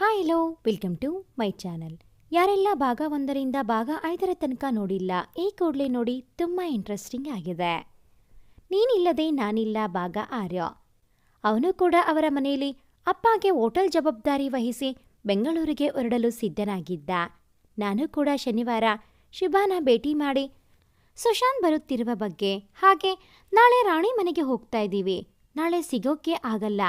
Hi hello, welcome to my channel. ಯಾರೆಲ್ಲ ಭಾಗ ಒಂದರಿಂದ ಭಾಗ ಐದರ ತನಕ ನೋಡಿಲ್ಲ, ಈ ಕೂಡಲೇ ನೋಡಿ ತುಂಬ ಇಂಟ್ರೆಸ್ಟಿಂಗ್ ಆಗಿದೆ. ನೀನಿಲ್ಲದೆ ನಾನಿಲ್ಲ ಭಾಗ ಆರ್ಯ. ಅವನು ಕೂಡ ಅವರ ಮನೆಯಲ್ಲಿ ಅಪ್ಪಗೆ ಹೋಟೆಲ್ ಜವಾಬ್ದಾರಿ ವಹಿಸಿ ಬೆಂಗಳೂರಿಗೆ ಹೊರಡಲು ಸಿದ್ಧನಾಗಿದ್ದ. ನಾನು ಕೂಡ ಶನಿವಾರ ಶುಭಾನ ಭೇಟಿ ಮಾಡಿ ಸುಶಾಂತ್ ಬರುತ್ತಿರುವ ಬಗ್ಗೆ, ಹಾಗೆ ನಾಳೆ ರಾಣಿ ಮನೆಗೆ ಹೋಗ್ತಾ ಇದ್ದೀವಿ. ನಾಳೆ ಸಿಗೋಕ್ಕೆ ಆಗಲ್ಲ.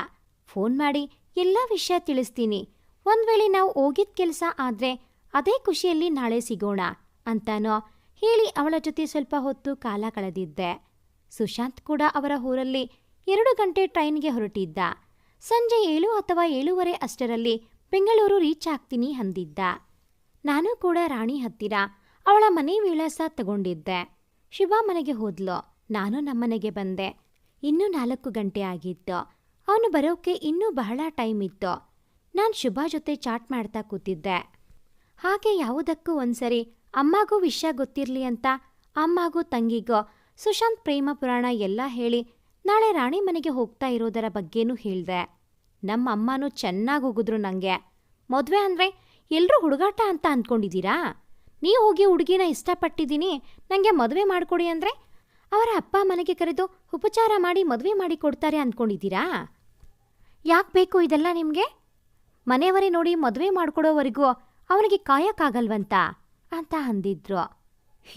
ಫೋನ್ ಮಾಡಿ ಎಲ್ಲ ವಿಷಯ ತಿಳಿಸ್ತೀನಿ. ಒಂದ್ ವೇಳೆ ನಾವು ಹೋಗಿದ್ ಕೆಲಸ ಆದ್ರೆ ಅದೇ ಖುಷಿಯಲ್ಲಿ ನಾಳೆ ಸಿಗೋಣ ಅಂತಾನೋ ಹೇಳಿ ಅವಳ ಜೊತೆ ಸ್ವಲ್ಪ ಹೊತ್ತು ಕಾಲ ಕಳೆದಿದ್ದೆ. ಸುಶಾಂತ್ ಕೂಡ ಅವರ ಊರಲ್ಲಿ ಎರಡು ಗಂಟೆ ಟ್ರೈನ್ಗೆ ಹೊರಟಿದ್ದ. ಸಂಜೆ ಏಳು ಅಥವಾ ಏಳೂವರೆ ಅಷ್ಟರಲ್ಲಿ ಬೆಂಗಳೂರು ರೀಚ್ ಆಗ್ತೀನಿ ಅಂದಿದ್ದ. ನಾನು ಕೂಡ ರಾಣಿ ಹತ್ತಿರ ಅವಳ ಮನೆ ವಿಳಾಸ ತಗೊಂಡಿದ್ದೆ. ಶಿವ ಮನೆಗೆ ಹೋದ್ಲು. ನಾನು ನಮ್ಮನೆಗೆ ಬಂದೆ. ಇನ್ನೂ ನಾಲ್ಕು ಗಂಟೆ ಆಗಿತ್ತು. ಅವನು ಬರೋಕೆ ಇನ್ನೂ ಬಹಳ ಟೈಮ್ ಇತ್ತು. ನಾನು ಶುಭ ಜೊತೆ ಚಾಟ್ ಮಾಡ್ತಾ ಕೂತಿದ್ದೆ. ಹಾಗೆ ಯಾವುದಕ್ಕೂ ಒಂದ್ಸರಿ, ಅಮ್ಮಗೂ ವಿಷಯ ಗೊತ್ತಿರಲಿ ಅಂತ ಅಮ್ಮಗೂ ತಂಗಿಗೋ, ಸುಶಾಂತ್ ಪ್ರೇಮ ಪುರಾಣ ಎಲ್ಲ ಹೇಳಿ ನಾಳೆ ರಾಣಿ ಮನೆಗೆ ಹೋಗ್ತಾ ಇರೋದರ ಬಗ್ಗೆನೂ ಹೇಳ್ದೆ. ನಮ್ಮ ಅಮ್ಮನೂ ಚೆನ್ನಾಗಿ ಹೋಗಿದ್ರು ನನಗೆ ಮದುವೆ ಅಂದರೆ ಎಲ್ಲರೂ ಹುಡುಗಾಟ ಅಂತ ಅಂದ್ಕೊಂಡಿದ್ದೀರಾ ನೀವು ಹೋಗಿ ಹುಡುಗಿನ ಇಷ್ಟಪಟ್ಟಿದ್ದೀನಿ ನನಗೆ ಮದುವೆ ಮಾಡಿಕೊಡಿ ಅಂದರೆ ಅವರ ಅಪ್ಪ ಮನೆಗೆ ಕರೆದು ಉಪಚಾರ ಮಾಡಿ ಮದುವೆ ಮಾಡಿ ಕೊಡ್ತಾರೆ ಅಂದ್ಕೊಂಡಿದ್ದೀರಾ ಯಾಕೆ ಬೇಕು ಇದೆಲ್ಲ ನಿಮಗೆ? ಮನೆಯವರೇ ನೋಡಿ ಮದುವೆ ಮಾಡ್ಕೊಡೋವರೆಗೂ ಅವನಿಗೆ ಕಾಯಕ್ಕಾಗಲ್ವಂತ ಅಂತ ಅಂದಿದ್ರು.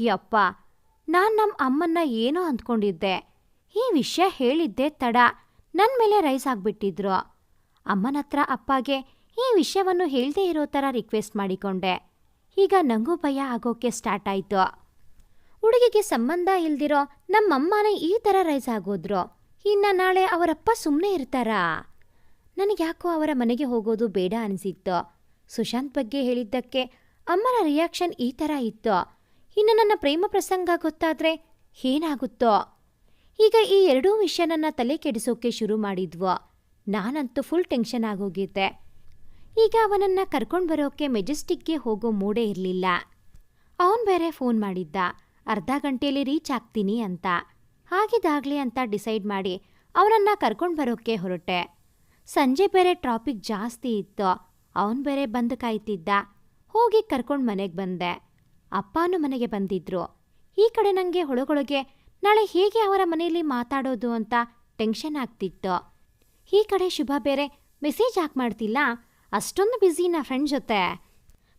ಯಪ್ಪ, ನಾನು ನಮ್ಮ ಅಮ್ಮನ್ನ ಏನೋ ಅಂದ್ಕೊಂಡಿದ್ದೆ. ಈ ವಿಷಯ ಹೇಳಿದ್ದೆ ತಡ ನನ್ನ ಮೇಲೆ ರೈಸ್ ಆಗ್ಬಿಟ್ಟಿದ್ರು. ಅಮ್ಮನ ಹತ್ರ ಅಪ್ಪಗೆ ಈ ವಿಷಯವನ್ನು ಹೇಳದೇ ಇರೋ ಥರ ರಿಕ್ವೆಸ್ಟ್ ಮಾಡಿಕೊಂಡೆ. ಈಗ ನಂಗೂ ಭಯ ಆಗೋಕೆ ಸ್ಟಾರ್ಟ್ ಆಯಿತು. ಹುಡುಗಿಗೆ ಸಂಬಂಧ ಇಲ್ದಿರೋ ನಮ್ಮಮ್ಮನೇ ಈ ಥರ ರೈಸ್ ಆಗೋದ್ರು. ಇನ್ನ ನಾಳೆ ಅವರಪ್ಪ ಸುಮ್ಮನೆ ಇರ್ತಾರಾ? ನನಗ್ಯಾಕೋ ಅವರ ಮನೆಗೆ ಹೋಗೋದು ಬೇಡ ಅನಿಸಿತ್ತು. ಸುಶಾಂತ್ ಬಗ್ಗೆ ಹೇಳಿದ್ದಕ್ಕೆ ಅಮ್ಮನ ರಿಯಾಕ್ಷನ್ ಈ ಥರ ಇತ್ತು. ಇನ್ನು ನನ್ನ ಪ್ರೇಮ ಪ್ರಸಂಗ ಗೊತ್ತಾದ್ರೆ ಏನಾಗುತ್ತೋ? ಈಗ ಈ ಎರಡೂ ವಿಷಯ ನನ್ನ ತಲೆ ಕೆಡಿಸೋಕೆ ಶುರು ಮಾಡಿದ್ವು. ನಾನಂತೂ ಫುಲ್ ಟೆನ್ಷನ್ ಆಗೋಗಿದ್ದೆ ಈಗ ಅವನನ್ನು ಕರ್ಕೊಂಡು ಬರೋಕೆ ಮೆಜೆಸ್ಟಿಕ್ಗೆ ಹೋಗೋ ಮೂಡೇ ಇರಲಿಲ್ಲ. ಅವನು ಬೇರೆ ಫೋನ್ ಮಾಡಿದ್ದ. ಅರ್ಧ ಗಂಟೆಯಲ್ಲಿ ರೀಚ್ ಆಗ್ತೀನಿ ಅಂತ. ಹಾಗಿದಾಗಲಿ ಅಂತ ಡಿಸೈಡ್ ಮಾಡಿ ಅವನನ್ನು ಕರ್ಕೊಂಡು ಬರೋಕ್ಕೆ ಹೊರಟೆ. ಸಂಜೆ ಬೇರೆ ಟ್ರಾಫಿಕ್ ಜಾಸ್ತಿ ಇತ್ತು. ಅವನು ಬೇರೆ ಬಂದು ಕಾಯ್ತಿದ್ದ. ಹೋಗಿ ಕರ್ಕೊಂಡು ಮನೆಗೆ ಬಂದೆ. ಅಪ್ಪನೂ ಮನೆಗೆ ಬಂದಿದ್ರು. ಈ ಕಡೆ ನನಗೆ ಹೊಳಗೊಳಗೆ ನಾಳೆ ಹೇಗೆ ಅವರ ಮನೆಯಲ್ಲಿ ಮಾತಾಡೋದು ಅಂತ ಟೆನ್ಷನ್ ಆಗ್ತಿತ್ತು. ಈ ಕಡೆ ಶುಭ ಬೇರೆ ಮೆಸೇಜ್ ಯಾಕೆ ಮಾಡ್ತಿಲ್ಲ. ಅಷ್ಟೊಂದು ನಾ ಫ್ರೆಂಡ್ ಜೊತೆ.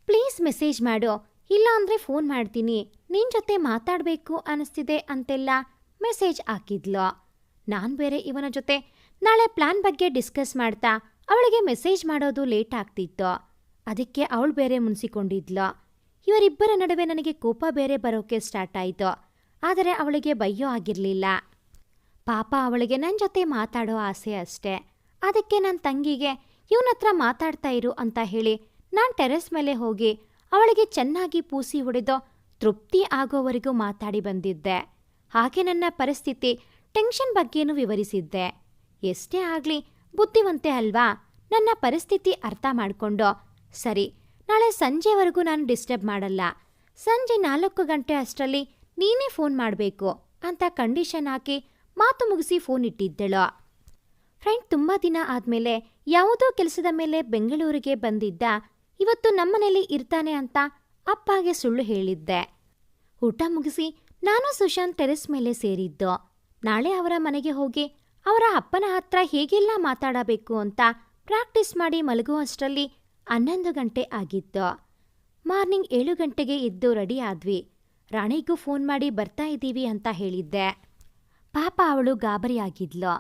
ಪ್ಲೀಸ್ ಮೆಸೇಜ್ ಮಾಡು. ಇಲ್ಲ ಅಂದರೆ ಫೋನ್ ಮಾಡ್ತೀನಿ. ನಿನ್ನ ಜೊತೆ ಮಾತಾಡಬೇಕು ಅನ್ನಿಸ್ತಿದೆ ಅಂತೆಲ್ಲ ಮೆಸೇಜ್ ಹಾಕಿದ್ಲು. ನಾನು ಬೇರೆ ಇವನ ಜೊತೆ ನಾಳೆ ಪ್ಲಾನ್ ಬಗ್ಗೆ ಡಿಸ್ಕಸ್ ಮಾಡ್ತಾ ಅವಳಿಗೆ ಮೆಸೇಜ್ ಮಾಡೋದು ಲೇಟ್ ಆಗ್ತಿತ್ತು. ಅದಕ್ಕೆ ಅವಳು ಬೇರೆ ಮುನಿಸಿಕೊಂಡಿದ್ಲು. ಇವರಿಬ್ಬರ ನಡುವೆ ನನಗೆ ಕೋಪ ಬೇರೆ ಬರೋಕೆ ಸ್ಟಾರ್ಟ್ ಆಯಿತು. ಆದರೆ ಅವಳಿಗೆ ಬಯ್ಯೋ ಆಗಿರಲಿಲ್ಲ. ಪಾಪ ಅವಳಿಗೆ ನನ್ನ ಜೊತೆ ಮಾತಾಡೋ ಆಸೆ ಅಷ್ಟೇ. ಅದಕ್ಕೆ ನನ್ನ ತಂಗಿಗೆ ಇವನತ್ರ ಮಾತಾಡ್ತಾ ಇರು ಅಂತ ಹೇಳಿ ನಾನು ಟೆರೆಸ್ ಮೇಲೆ ಹೋಗಿ ಅವಳಿಗೆ ಚೆನ್ನಾಗಿ ಪೂಸಿ ಹೊಡೆದು ತೃಪ್ತಿ ಆಗೋವರೆಗೂ ಮಾತಾಡಿ ಬಂದಿದ್ದೆ. ಹಾಗೆ ನನ್ನ ಪರಿಸ್ಥಿತಿ ಟೆನ್ಷನ್ ಬಗ್ಗೆನೂ ವಿವರಿಸಿದ್ದೆ. ಎಷ್ಟೇ ಆಗಲಿ ಬುದ್ಧಿವಂತೆ ಅಲ್ವಾ? ನನ್ನ ಪರಿಸ್ಥಿತಿ ಅರ್ಥ ಮಾಡಿಕೊಂಡು? ಸರಿ, ನಾಳೆ ಸಂಜೆವರೆಗೂ ನಾನು ಡಿಸ್ಟರ್ಬ್ ಮಾಡಲ್ಲ. ಸಂಜೆ ನಾಲ್ಕು ಗಂಟೆ ಅಷ್ಟರಲ್ಲಿ ನೀನೇ ಫೋನ್ ಮಾಡಬೇಕು ಅಂತ ಕಂಡೀಷನ್ ಹಾಕಿ ಮಾತು ಮುಗಿಸಿ ಫೋನ್ ಇಟ್ಟಿದ್ದಳು. ಫ್ರೆಂಡ್, ತುಂಬ ದಿನ ಆದಮೇಲೆ ಯಾವುದೋ ಕೆಲಸದ ಮೇಲೆ ಬೆಂಗಳೂರಿಗೆ ಬಂದಿದ್ದ, ಇವತ್ತು ನಮ್ಮನೇಲಿ ಇರ್ತಾನೆ ಅಂತ ಅಪ್ಪಗೆ ಸುಳ್ಳು ಹೇಳಿದ್ದೆ. ಊಟ ಮುಗಿಸಿ ನಾನು ಸುಶಾಂತ್ ಟೆರೆಸ್ ಮೇಲೆ ಸೇರಿದ್ದು. ನಾಳೆ ಅವರ ಮನೆಗೆ ಹೋಗಿ ಅವರ ಅಪ್ಪನ ಹತ್ರ ಹೇಗೆಲ್ಲ ಮಾತಾಡಬೇಕು ಅಂತ ಪ್ರಾಕ್ಟೀಸ್ ಮಾಡಿ ಮಲಗುವಷ್ಟರಲ್ಲಿ ಹನ್ನೊಂದು ಗಂಟೆ ಆಗಿತ್ತು. ಮಾರ್ನಿಂಗ್ ಏಳು ಗಂಟೆಗೆ ಎದ್ದು ರೆಡಿ ಆದ್ವಿ. ರಾಣಿಗೂ ಫೋನ್ ಮಾಡಿ ಬರ್ತಾ ಇದ್ದೀವಿ ಅಂತ ಹೇಳಿದ್ದೆ. ಪಾಪ ಅವಳು ಗಾಬರಿಯಾಗಿದ್ಲು.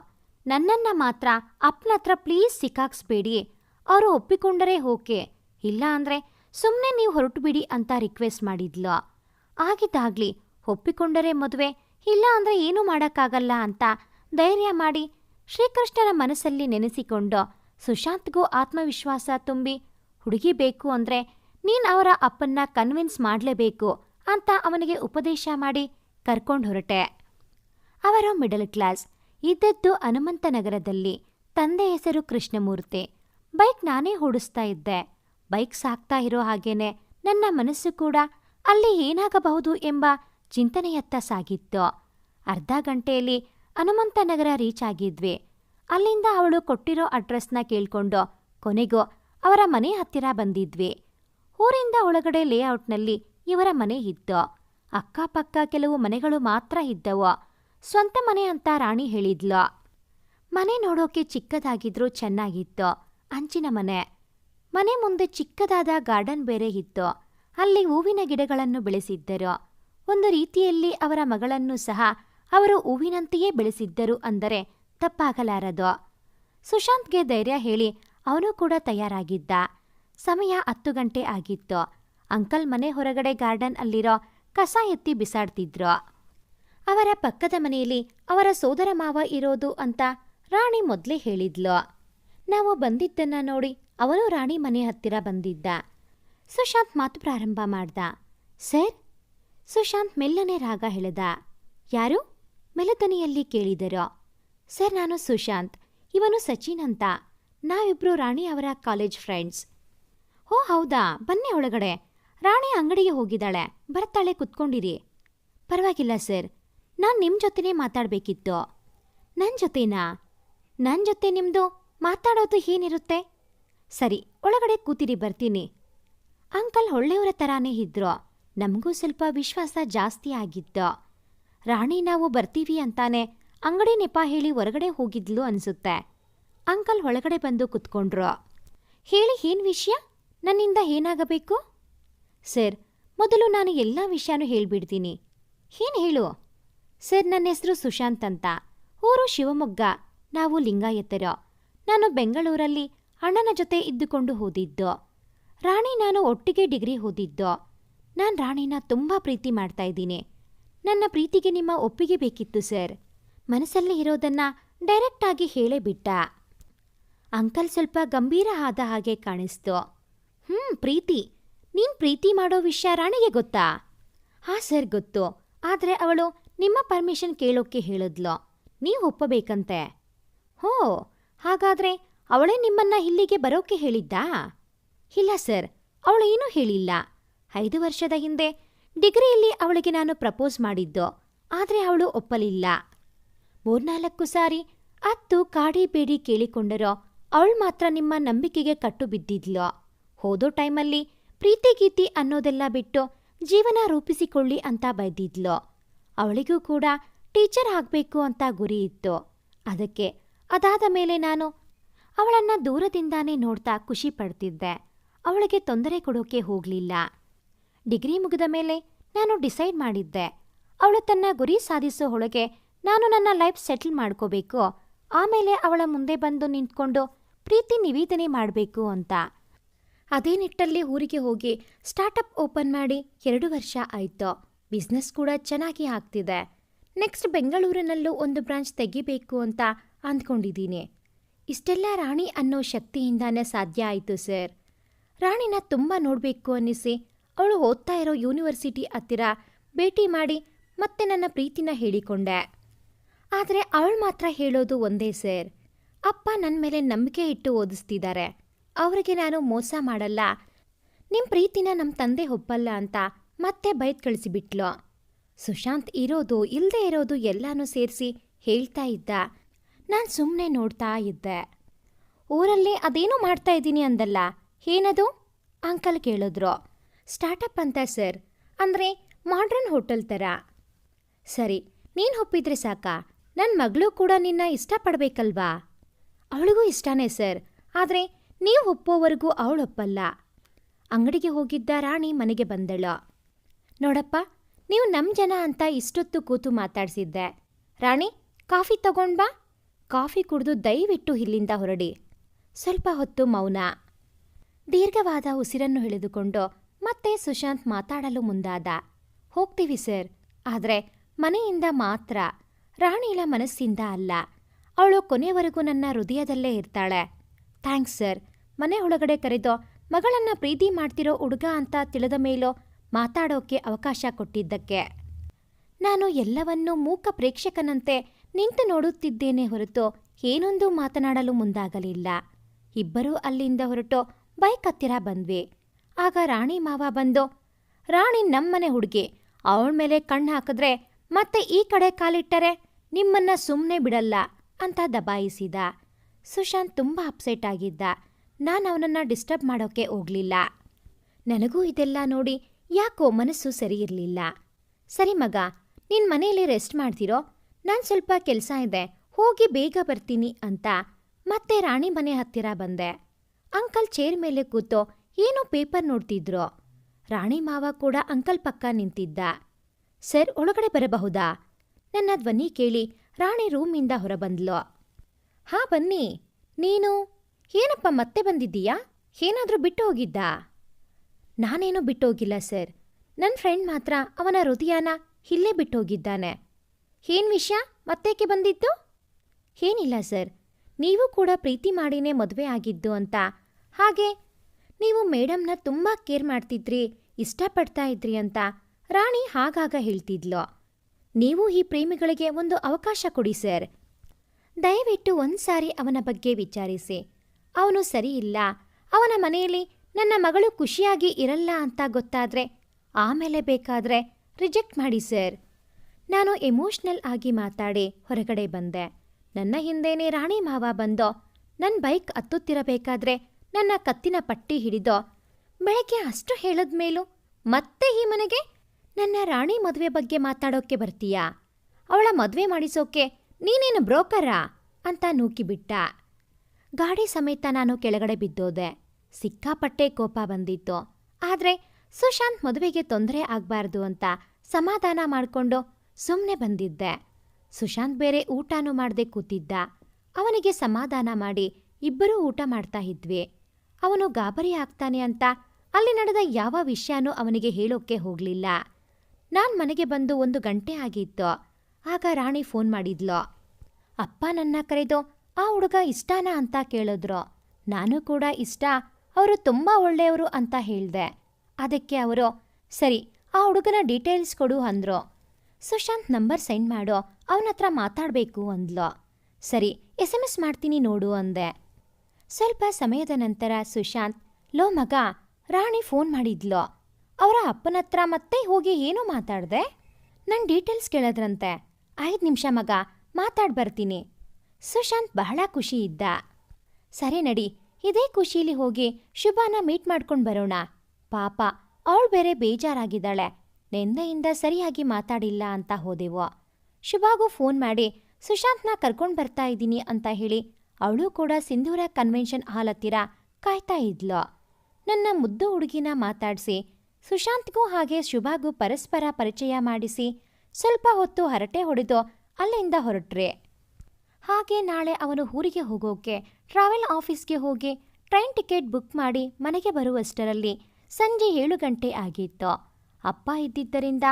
ನನ್ನನ್ನ ಮಾತ್ರ ಅಪ್ಪನ ಹತ್ರ ಪ್ಲೀಸ್ ಸಿಕ್ಕಾಕ್ಸ್ಬೇಡಿ. ಅವರು ಒಪ್ಪಿಕೊಂಡರೆ ಓಕೆ. ಇಲ್ಲ ಅಂದರೆ ಸುಮ್ಮನೆ ನೀವು ಹೊರಟುಬಿಡಿ ಅಂತ ರಿಕ್ವೆಸ್ಟ್ ಮಾಡಿದ್ಲು. ಆಗಿದ್ದಾಗ್ಲಿ, ಒಪ್ಪಿಕೊಂಡರೆ ಮದುವೆ, ಇಲ್ಲ ಅಂದರೆ ಏನೂ ಮಾಡೋಕ್ಕಾಗಲ್ಲ ಅಂತ ಧೈರ್ಯ ಮಾಡಿ ಶ್ರೀಕೃಷ್ಣನ ಮನಸ್ಸಲ್ಲಿ ನೆನೆಸಿಕೊಂಡು ಸುಶಾಂತ್ಗೂ ಆತ್ಮವಿಶ್ವಾಸ ತುಂಬಿ, ಹುಡುಗಿ ಬೇಕು ಅಂದ್ರೆ ನೀನ್ ಅವರ ಅಪ್ಪನ್ನ ಕನ್ವಿನ್ಸ್ ಮಾಡಲೇಬೇಕು ಅಂತ ಅವನಿಗೆ ಉಪದೇಶ ಮಾಡಿ ಕರ್ಕೊಂಡು ಹೊರಟೆ. ಅವರು ಮಿಡಲ್ ಕ್ಲಾಸ್ ಇದ್ದದ್ದು ಹನುಮಂತನಗರದಲ್ಲಿ ತಂದೆ ಹೆಸರು ಕೃಷ್ಣಮೂರ್ತಿ. ಬೈಕ್ ನಾನೇ ಓಡಿಸ್ತಾ ಇದ್ದೆ. ಬೈಕ್ ಸಾಕ್ತಾ ಇರೋ ಹಾಗೇನೆ ನನ್ನ ಮನಸ್ಸು ಕೂಡ ಅಲ್ಲಿ ಏನಾಗಬಹುದು ಎಂಬ ಚಿಂತನೆಯತ್ತ ಸಾಗಿತ್ತು. ಅರ್ಧ ಗಂಟೆಯಲ್ಲಿ ಹನುಮಂತನಗರ ರೀಚ್ ಆಗಿದ್ವಿ. ಅಲ್ಲಿಂದ ಅವಳು ಕೊಟ್ಟಿರೋ ಅಡ್ರೆಸ್ನ ಕೇಳ್ಕೊಂಡು ಕೊನೆಗೂ ಅವರ ಮನೆ ಹತ್ತಿರ ಬಂದಿದ್ವಿ. ಊರಿಂದ ಒಳಗಡೆ ಲೇಔಟ್ನಲ್ಲಿ ಇವರ ಮನೆ ಇತ್ತು. ಅಕ್ಕಪಕ್ಕ ಕೆಲವು ಮನೆಗಳು ಮಾತ್ರ ಇದ್ದವು. ಸ್ವಂತ ಮನೆ ಅಂತ ರಾಣಿ ಹೇಳಿದ್ಲು. ಮನೆ ನೋಡೋಕೆ ಚಿಕ್ಕದಾಗಿದ್ರೂ ಚೆನ್ನಾಗಿತ್ತು. ಅಂಚಿನ ಮನೆ. ಮನೆ ಮುಂದೆ ಚಿಕ್ಕದಾದ ಗಾರ್ಡನ್ ಬೇರೆ ಇತ್ತು. ಅಲ್ಲಿ ಹೂವಿನ ಗಿಡಗಳನ್ನು ಬೆಳೆಸಿದ್ದರು. ಒಂದು ರೀತಿಯಲ್ಲಿ ಅವರ ಮಗಳನ್ನು ಸಹ ಅವರು ಹೂವಿನಂತೆಯೇ ಬೆಳೆಸಿದ್ದರು ಅಂದರೆ ತಪ್ಪಾಗಲಾರದು. ಸುಶಾಂತ್ಗೆ ಧೈರ್ಯ ಹೇಳಿ ಅವನು ಕೂಡ ತಯಾರಾಗಿದ್ದ. ಸಮಯ ಹತ್ತು ಗಂಟೆ ಆಗಿತ್ತು. ಅಂಕಲ್ ಮನೆ ಹೊರಗಡೆ ಗಾರ್ಡನ್ ಅಲ್ಲಿರೋ ಕಸ ಎತ್ತಿ ಬಿಸಾಡ್ತಿದ್ರು. ಅವರ ಪಕ್ಕದ ಮನೆಯಲ್ಲಿ ಅವರ ಸೋದರ ಮಾವ ಇರೋದು ಅಂತ ರಾಣಿ ಮೊದಲೇ ಹೇಳಿದ್ಲು. ನಾವು ಬಂದಿದ್ದನ್ನ ನೋಡಿ ಅವನು ರಾಣಿ ಮನೆ ಹತ್ತಿರ ಬಂದಿದ್ದ. ಸುಶಾಂತ್ ಮಾತು ಪ್ರಾರಂಭ ಮಾಡ್ದ. ಸರ್? ಸುಶಾಂತ್ ಮೆಲ್ಲನೆ ರಾಗ ಹೇಳಿದ. ಯಾರು? ಮೆಲುದನಿಯಲ್ಲಿ ಕೇಳಿದರು. ಸರ್, ನಾನು ಸುಶಾಂತ್. ಇವನು ಸಚಿನ್ ಅಂತ. ನಾವಿಬ್ಬರು ರಾಣಿ ಅವರ ಕಾಲೇಜ್ ಫ್ರೆಂಡ್ಸ್. ಓ, ಹೌದಾ? ಬನ್ನಿ ಒಳಗಡೆ. ರಾಣಿ ಅಂಗಡಿಗೆ ಹೋಗಿದ್ದಾಳೆ. ಬರ್ತಾಳೆ, ಕುತ್ಕೊಂಡಿರಿ. ಪರವಾಗಿಲ್ಲ, ಸರ್. ನಾನು ನಿಮ್ಮ ಜೊತೆನೇ ಮಾತಾಡಬೇಕಿತ್ತು. ನನ್ನ ಜೊತೆನಾ? ನನ್ನ ಜೊತೆ ನಿಮ್ಮದು ಮಾತಾಡೋದು ಏನಿರುತ್ತೆ? ಸರಿ, ಒಳಗಡೆ ಕೂತಿರಿ, ಬರ್ತೀನಿ. ಅಂಕಲ್ ಒಳ್ಳೆಯವರ ಥರಾನೇ ಇದ್ರು. ನಮಗೂ ಸ್ವಲ್ಪ ವಿಶ್ವಾಸ ಜಾಸ್ತಿ ಆಗಿತ್ತು. ರಾಣಿ ನಾವು ಬರ್ತೀವಿ ಅಂತಾನೆ ಅಂಗಡಿ ನೆಪ ಹೇಳಿ ಹೊರಗಡೆ ಹೋಗಿದ್ಲು ಅನ್ಸುತ್ತೆ. ಅಂಕಲ್ ಒಳಗಡೆ ಬಂದು ಕುತ್ಕೊಂಡ್ರು. ಹೇಳಿ ಏನ್ ವಿಷಯ? ನನ್ನಿಂದ ಏನಾಗಬೇಕು? ಸರ್, ಮೊದಲು ನಾನು ಎಲ್ಲ ವಿಷಯನೂ ಹೇಳ್ಬಿಡ್ತೀನಿ. ಏನು ಹೇಳು? ಸರ್, ನನ್ನ ಹೆಸರು ಸುಶಾಂತ್ ಅಂತ. ಊರು ಶಿವಮೊಗ್ಗ. ನಾವು ಲಿಂಗಾಯತರು. ನಾನು ಬೆಂಗಳೂರಲ್ಲಿ ಅಣ್ಣನ ಜೊತೆ ಇದ್ದುಕೊಂಡು ಹೋದಿದ್ದು ರಾಣಿ ನಾನು ಒಟ್ಟಿಗೆ ಡಿಗ್ರಿ ಓದಿದ್ದು. ನಾನು ರಾಣಿನ ತುಂಬ ಪ್ರೀತಿ ಮಾಡ್ತಾ ಇದ್ದೀನಿ. ನನ್ನ ಪ್ರೀತಿಗೆ ನಿಮ್ಮ ಒಪ್ಪಿಗೆ ಬೇಕಿತ್ತು, ಸರ್. ಮನಸ್ಸಲ್ಲಿ ಇರೋದನ್ನ ಡೈರೆಕ್ಟ್ ಆಗಿ ಹೇಳೇ ಬಿಟ್ಟ. ಅಂಕಲ್ ಸ್ವಲ್ಪ ಗಂಭೀರ ಆದ ಹಾಗೆ ಕಾಣಿಸ್ತು. ಹ್ಮ್, ಪ್ರೀತಿ. ನೀನ್ ಪ್ರೀತಿ ಮಾಡೋ ವಿಷಯ ರಾಣಿಗೆ ಗೊತ್ತಾ? ಹಾ, ಸರ್, ಗೊತ್ತು. ಆದ್ರೆ ಅವಳು ನಿಮ್ಮ ಪರ್ಮಿಷನ್ ಕೇಳೋಕೆ ಹೇಳಿದ್ಲು. ನೀವು ಒಪ್ಪಬೇಕಂತೆ. ಹೋ, ಹಾಗಾದ್ರೆ ಅವಳೇ ನಿಮ್ಮನ್ನ ಇಲ್ಲಿಗೆ ಬರೋಕೆ ಹೇಳಿದ್ದಾ? ಇಲ್ಲ, ಸರ್. ಅವಳು ಏನೂ ಹೇಳಿಲ್ಲ. ಐದು ವರ್ಷದ ಹಿಂದೆ ಡಿಗ್ರಿಯಲ್ಲಿ ಅವಳಿಗೆ ನಾನು ಪ್ರಪೋಸ್ ಮಾಡಿದ್ದು, ಆದರೆ ಅವಳು ಒಪ್ಪಲಿಲ್ಲ. ಮೂರ್ನಾಲ್ಕು ಸಾರಿ ಅತ್ತು ಕಾಡಿ ಬೇಡಿ ಕೇಳಿಕೊಂಡರೋ ಅವಳು ಮಾತ್ರ ನಿಮ್ಮ ನಂಬಿಕೆಗೆ ಕಟ್ಟು ಬಿದ್ದಿದ್ಲು ಹೋದೋ ಟೈಮಲ್ಲಿ ಪ್ರೀತಿ ಗೀತಿ ಅನ್ನೋದೆಲ್ಲ ಬಿಟ್ಟು ಜೀವನ ರೂಪಿಸಿಕೊಳ್ಳಿ ಅಂತ ಬೈದಿದ್ಲು. ಅವಳಿಗೂ ಕೂಡ ಟೀಚರ್ ಆಗಬೇಕು ಅಂತ ಗುರಿ ಇತ್ತು. ಅದಕ್ಕೆ ಅದಾದ ಮೇಲೆ ನಾನು ಅವಳನ್ನ ದೂರದಿಂದಾನೇ ನೋಡ್ತಾ ಖುಷಿ ಪಡ್ತಿದ್ದೆ. ಅವಳಿಗೆ ತೊಂದರೆ ಕೊಡೋಕೆ ಹೋಗಲಿಲ್ಲ. ಡಿಗ್ರಿ ಮುಗಿದ ಮೇಲೆ ನಾನು ಡಿಸೈಡ್ ಮಾಡಿದ್ದೆ. ಅವಳು ತನ್ನ ಗುರಿ ಸಾಧಿಸೋ ಒಳಗೆ ನಾನು ನನ್ನ ಲೈಫ್ ಸೆಟಲ್ ಮಾಡ್ಕೋಬೇಕು. ಆಮೇಲೆ ಅವಳ ಮುಂದೆ ಬಂದು ನಿಂತ್ಕೊಂಡು ಪ್ರೀತಿ ನಿವೇದನೆ ಮಾಡಬೇಕು ಅಂತ. ಅದೇ ನಿಟ್ಟಲ್ಲಿ ಊರಿಗೆ ಹೋಗಿ ಸ್ಟಾರ್ಟಪ್ ಓಪನ್ ಮಾಡಿ ಎರಡು ವರ್ಷ ಆಯಿತು. ಬಿಸ್ನೆಸ್ ಕೂಡ ಚೆನ್ನಾಗಿ ಆಗ್ತಿದೆ. ನೆಕ್ಸ್ಟ್ ಬೆಂಗಳೂರಿನಲ್ಲೂ ಒಂದು ಬ್ರಾಂಚ್ ತೆಗಿಬೇಕು ಅಂತ ಅಂದ್ಕೊಂಡಿದ್ದೀನಿ. ಇಷ್ಟೆಲ್ಲ ರಾಣಿ ಅನ್ನೋ ಶಕ್ತಿಯಿಂದಾನೇ ಸಾಧ್ಯ ಆಯಿತು ಸರ್. ರಾಣಿನ ತುಂಬ ನೋಡಬೇಕು ಅನ್ನಿಸಿ ಅವಳು ಓದ್ತಾ ಇರೋ ಯೂನಿವರ್ಸಿಟಿ ಹತ್ತಿರ ಭೇಟಿ ಮಾಡಿ ಮತ್ತೆ ನನ್ನ ಪ್ರೀತಿನ ಹೇಳಿಕೊಂಡೆ. ಆದರೆ ಅವಳು ಮಾತ್ರ ಹೇಳೋದು ಒಂದೇ ಸರ್. ಅಪ್ಪ ನನ್ನ ಮೇಲೆ ನಂಬಿಕೆ ಇಟ್ಟು ಓದಿಸ್ತಿದ್ದಾರೆ. ಅವರಿಗೆ ನಾನು ಮೋಸ ಮಾಡಲ್ಲ. ನಿಮ್ಮ ಪ್ರೀತಿನ ನಮ್ಮ ತಂದೆ ಒಪ್ಪಲ್ಲ ಅಂತ ಮತ್ತೆ ಬೈದ್ ಕಳಿಸಿಬಿಟ್ಲು. ಸುಶಾಂತ್ ಇರೋದು ಇಲ್ಲದೆ ಇರೋದು ಎಲ್ಲಾನು ಸೇರಿಸಿ ಹೇಳ್ತಾ ಇದ್ದ. ನಾನು ಸುಮ್ಮನೆ ನೋಡ್ತಾ ಇದ್ದೆ. ಊರಲ್ಲಿ ಅದೇನೋ ಮಾಡ್ತಾ ಇದ್ದೀನಿ ಅಂದಲ್ಲ, ಏನದು? ಅಂಕಲ್ ಕೇಳಿದ್ರು. ಸ್ಟಾರ್ಟಪ್ ಅಂತ ಸರ್. ಅಂದರೆ ಮಾಡ್ರನ್ ಹೋಟೆಲ್ ಥರ ಸರಿ, ನೀನು ಒಪ್ಪಿದ್ರೆ ಸಾಕಾ? ನನ್ನ ಮಗಳು ಕೂಡ ನಿನ್ನ ಇಷ್ಟಪಡಬೇಕಲ್ವಾ? ಅವಳಿಗೂ ಇಷ್ಟನೇ ಸರ್. ಆದರೆ ನೀವು ಒಪ್ಪೋವರೆಗೂ ಅವಳೊಪ್ಪಲ್ಲ ಅಂಗಡಿಗೆ ಹೋಗಿದ್ದ ರಾಣಿ ಮನೆಗೆ ಬಂದಳು. ನೋಡಪ್ಪ, ನೀವು ನಮ್ಮ ಜನ ಅಂತ ಇಷ್ಟೊತ್ತು ಕೂತು ಮಾತಾಡ್ಸಿದ್ದೆ. ರಾಣಿ, ಕಾಫಿ ಬಾ. ಕಾಫಿ ಕುಡಿದು ದಯವಿಟ್ಟು ಇಲ್ಲಿಂದ ಹೊರಡಿ. ಸ್ವಲ್ಪ ಹೊತ್ತು ಮೌನ. ದೀರ್ಘವಾದ ಉಸಿರನ್ನು ಎಳೆದುಕೊಂಡು ಮತ್ತೆ ಸುಶಾಂತ್ ಮಾತಾಡಲು ಮುಂದಾದ. ಹೋಗ್ತೀವಿ ಸರ್. ಆದರೆ ಮನೆಯಿಂದ ಮಾತ್ರ. ರಾಣಿಲ ಮನಸ್ಸಿಂದ ಅಲ್ಲ. ಅವಳು ಕೊನೆಯವರೆಗೂ ನನ್ನ ಹೃದಯದಲ್ಲೇ ಇರ್ತಾಳೆ. Thanks sir. ಮನೆ ಒಳಗಡೆ ಕರೆದೋ, ಮಗಳನ್ನ ಪ್ರೀತಿ ಮಾಡ್ತಿರೋ ಹುಡುಗ ಅಂತ ತಿಳಿದ ಮೇಲೋ ಮಾತಾಡೋಕೆ ಅವಕಾಶ ಕೊಟ್ಟಿದ್ದಕ್ಕೆ. ನಾನು ಎಲ್ಲವನ್ನೂ ಮೂಕ ಪ್ರೇಕ್ಷಕನಂತೆ ನಿಂತು ನೋಡುತ್ತಿದ್ದೇನೆ ಹೊರತು ಏನೊಂದು ಮಾತನಾಡಲು ಮುಂದಾಗಲಿಲ್ಲ. ಇಬ್ಬರೂ ಅಲ್ಲಿಂದ ಹೊರಟು ಬೈಕ್ ಹತ್ತಿರ ಬಂದ್ವಿ. ಆಗ ರಾಣಿ ಮಾವ ಬಂದು, ರಾಣಿ ನಮ್ಮನೆ ಹುಡುಗಿ, ಅವಳ ಮೇಲೆ ಕಣ್ಣು ಹಾಕಿದ್ರೆ ಮತ್ತೆ ಈ ಕಡೆ ಕಾಲಿಟ್ಟರೆ ನಿಮ್ಮನ್ನ ಸುಮ್ಮನೆ ಬಿಡಲ್ಲ ಅಂತ ದಬಾಯಿಸಿದ. ಸುಶಾಂತ್ ತುಂಬ ಅಪ್ಸೆಟ್ ಆಗಿದ್ದ. ನಾನು ಅವನನ್ನ ಡಿಸ್ಟರ್ಬ್ ಮಾಡೋಕೆ ಹೋಗ್ಲಿಲ್ಲ. ನನಗೂ ಇದೆಲ್ಲ ನೋಡಿ ಯಾಕೋ ಮನಸ್ಸು ಸರಿ ಇರಲಿಲ್ಲ. ಸರಿ ಮಗ, ನಿನ್ ಮನೆಯಲ್ಲಿ ರೆಸ್ಟ್ ಮಾಡ್ತಿರೋ? ನಾನು ಸ್ವಲ್ಪ ಕೆಲಸ ಇದೆ, ಹೋಗಿ ಬೇಗ ಬರ್ತೀನಿ ಅಂತ ಮತ್ತೆ ರಾಣಿ ಮನೆ ಹತ್ತಿರ ಬಂದೆ. ಅಂಕಲ್ ಚೇರ್ ಮೇಲೆ ಕೂತೋ ಏನೋ ಪೇಪರ್ ನೋಡ್ತಿದ್ರು. ರಾಣಿ ಮಾವ ಕೂಡ ಅಂಕಲ್ ಪಕ್ಕ ನಿಂತಿದ್ದ. ಸರ್, ಒಳಗಡೆ ಬರಬಹುದಾ? ನನ್ನ ಧ್ವನಿ ಕೇಳಿ ರಾಣಿ ರೂಮಿಂದ ಹೊರಬಂದ್ಲು. ಹಾ, ಬನ್ನಿ. ನೀನು? ಏನಪ್ಪ, ಮತ್ತೆ ಬಂದಿದ್ದೀಯಾ? ಏನಾದರೂ ಬಿಟ್ಟು ಹೋಗಿದ್ದಾ? ನಾನೇನು ಬಿಟ್ಟೋಗಿಲ್ಲ ಸರ್. ನನ್ನ ಫ್ರೆಂಡ್ ಮಾತ್ರ ಅವನ ಹೃದಯನ ಇಲ್ಲೇ ಬಿಟ್ಟೋಗಿದ್ದಾನೆ ಏನ್ ವಿಷಯ? ಮತ್ತೇಕೆ ಬಂದಿದ್ದು? ಏನಿಲ್ಲ, ಸರ್. ನೀವು ಕೂಡ ಪ್ರೀತಿ ಮಾಡಿನೇ ಮದುವೆ ಆಗಿದ್ದು ಅಂತ. ಹಾಗೆ ನೀವು ಮೇಡಮ್ನ ತುಂಬ ಕೇರ್ ಮಾಡ್ತಿದ್ರಿ, ಇಷ್ಟಪಡ್ತಾ ಇದ್ರಿ ಅಂತ ರಾಣಿ ಹಾಗಾಗ ಹೇಳ್ತಿದ್ಲು. ನೀವು ಈ ಪ್ರೇಮಿಗಳಿಗೆ ಒಂದು ಅವಕಾಶ ಕೊಡಿ ಸರ್. ದಯವಿಟ್ಟು ಒಂದ್ಸಾರಿ ಅವನ ಬಗ್ಗೆ ವಿಚಾರಿಸಿ. ಅವನು ಸರಿ ಇಲ್ಲ. ಅವನ ಮನೆಯಲ್ಲಿ ನನ್ನ ಮಗಳು ಖುಷಿಯಾಗಿ ಇರಲ್ಲ ಅಂತ ಗೊತ್ತಾದ್ರೆ, ಆಮೇಲೆ ಬೇಕಾದ್ರೆ ರಿಜೆಕ್ಟ್ ಮಾಡಿ ಸರ್. ನಾನು ಎಮೋಷ್ನಲ್ ಆಗಿ ಮಾತಾಡಿ ಹೊರಗಡೆ ಬಂದೆ. ನನ್ನ ಹಿಂದೆನೇ ರಾಣಿ ಮಾವ ಬಂದೋ ನನ್ನ ಬೈಕ್ ಹತ್ತುತ್ತಿರಬೇಕಾದ್ರೆ ನನ್ನ ಕತ್ತಿನ ಪಟ್ಟಿ ಹಿಡಿದೋ ಬೆಳಗ್ಗೆ ಅಷ್ಟು ಹೇಳದ್ಮೇಲೂ ಮತ್ತೆ ಈ ಮನೆಗೆ? ನನ್ನ ರಾಣಿ ಮದುವೆ ಬಗ್ಗೆ ಮಾತಾಡೋಕೆ ಬರ್ತೀಯಾ? ಅವಳ ಮದುವೆ ಮಾಡಿಸೋಕೆ ನೀನೇನು ಬ್ರೋಕರಾ? ಅಂತ ನೂಕಿಬಿಟ್ಟ. ಗಾಡಿ ಸಮೇತ ನಾನು ಕೆಳಗಡೆ ಬಿದ್ದೋದೆ. ಸಿಕ್ಕಾಪಟ್ಟೆ ಕೋಪ ಬಂದಿತ್ತು. ಆದ್ರೆ ಸುಶಾಂತ್ ಮದುವೆಗೆ ತೊಂದರೆ ಆಗಬಾರ್ದು ಅಂತ ಸಮಾಧಾನ ಮಾಡ್ಕೊಂಡು ಸುಮ್ಮನೆ ಬಂದಿದ್ದೆ. ಸುಶಾಂತ್ ಬೇರೆ ಊಟನೂ ಮಾಡದೆ ಕೂತಿದ್ದ. ಅವನಿಗೆ ಸಮಾಧಾನ ಮಾಡಿ ಇಬ್ಬರೂ ಊಟ ಮಾಡ್ತಾ ಇದ್ವಿ. ಅವನು ಗಾಬರಿ ಆಗ್ತಾನೆ ಅಂತ ಅಲ್ಲಿ ನಡೆದ ಯಾವ ವಿಷಯನೂ ಅವನಿಗೆ ಹೇಳೋಕೆ ಹೋಗ್ಲಿಲ್ಲ. ನಾನ್ ಮನೆಗೆ ಬಂದು ಒಂದು ಗಂಟೆ ಆಗಿತ್ತು. ಆಗ ರಾಣಿ ಫೋನ್ ಮಾಡಿದ್ಲು. ಅಪ್ಪ ನನ್ನ ಕರೆದು, ಆ ಹುಡುಗ ಇಷ್ಟನಾ ಅಂತ ಕೇಳಿದ್ರು. ನಾನು ಕೂಡ ಇಷ್ಟ, ಅವರು ತುಂಬ ಒಳ್ಳೆಯವರು ಅಂತ ಹೇಳ್ದೆ. ಅದಕ್ಕೆ ಅವರು, ಸರಿ, ಆ ಹುಡುಗನ ಡೀಟೇಲ್ಸ್ ಕೊಡು ಅಂದ್ರು. ಸುಶಾಂತ್ ನಂಬರ್ ಸೆಂಡ್ ಮಾಡೋ, ಅವನತ್ರ ಮಾತಾಡಬೇಕು ಅಂದ್ಲು. ಸರಿ, ಎಸ್ ಎಂ ಎಸ್ ಮಾಡ್ತೀನಿ ನೋಡು ಅಂದೆ. ಸ್ವಲ್ಪ ಸಮಯದ ನಂತರ ಸುಶಾಂತ್, ಲೋ ಮಗ, ರಾಣಿ ಫೋನ್ ಮಾಡಿದ್ಲು. ಅವರ ಅಪ್ಪನ ಹತ್ರ ಮತ್ತೆ ಹೋಗಿ ಏನೋ ಮಾತಾಡ್ದೆ? ನನ್ನ ಡೀಟೇಲ್ಸ್ ಕೇಳದ್ರಂತೆ. ಐದು ನಿಮಿಷ ಮಗ, ಮಾತಾಡ್ ಬರ್ತೀನಿ. ಸುಶಾಂತ್ ಬಹಳ ಖುಷಿ ಇದ್ದ. ಸರಿ ನಡಿ, ಇದೇ ಖುಷೀಲಿ ಹೋಗಿ ಶುಭಾನ ಮೀಟ್ ಮಾಡ್ಕೊಂಡು ಬರೋಣ. ಪಾಪ, ಅವಳು ಬೇರೆ ಬೇಜಾರಾಗಿದ್ದಾಳೆ. ನಿನ್ನೆಯಿಂದ ಸರಿಯಾಗಿ ಮಾತಾಡಿಲ್ಲ ಅಂತ ಹೋದೆವು. ಶುಭಾಗೂ ಫೋನ್ ಮಾಡಿ, ಸುಶಾಂತ್ನ ಕರ್ಕೊಂಡು ಬರ್ತಾ ಇದ್ದೀನಿ ಅಂತ ಹೇಳಿ ಅವಳು ಕೂಡ ಸಿಂಧೂರ ಕನ್ವೆನ್ಷನ್ ಹಾಲ್ ಹತ್ತಿರ ಕಾಯ್ತಾ ಇದ್ಲು. ನನ್ನ ಮುದ್ದು ಹುಡುಗಿನ ಮಾತಾಡಿಸಿ, ಸುಶಾಂತ್ಗೂ ಹಾಗೆ ಶುಭಾಗೂ ಪರಸ್ಪರ ಪರಿಚಯ ಮಾಡಿಸಿ, ಸ್ವಲ್ಪ ಹೊತ್ತು ಹರಟೆ ಹೊಡೆದು ಅಲ್ಲಿಂದ ಹೊರಟ್ರೆ. ಹಾಗೆ ನಾಳೆ ಅವನು ಊರಿಗೆ ಹೋಗೋಕೆ ಟ್ರಾವೆಲ್ ಆಫೀಸ್ಗೆ ಹೋಗಿ ಟ್ರೈನ್ ಟಿಕೆಟ್ ಬುಕ್ ಮಾಡಿ ಮನೆಗೆ ಬರುವಷ್ಟರಲ್ಲಿ ಸಂಜೆ ಏಳು ಗಂಟೆ ಆಗಿತ್ತು. ಅಪ್ಪ ಇದ್ದಿದ್ದರಿಂದ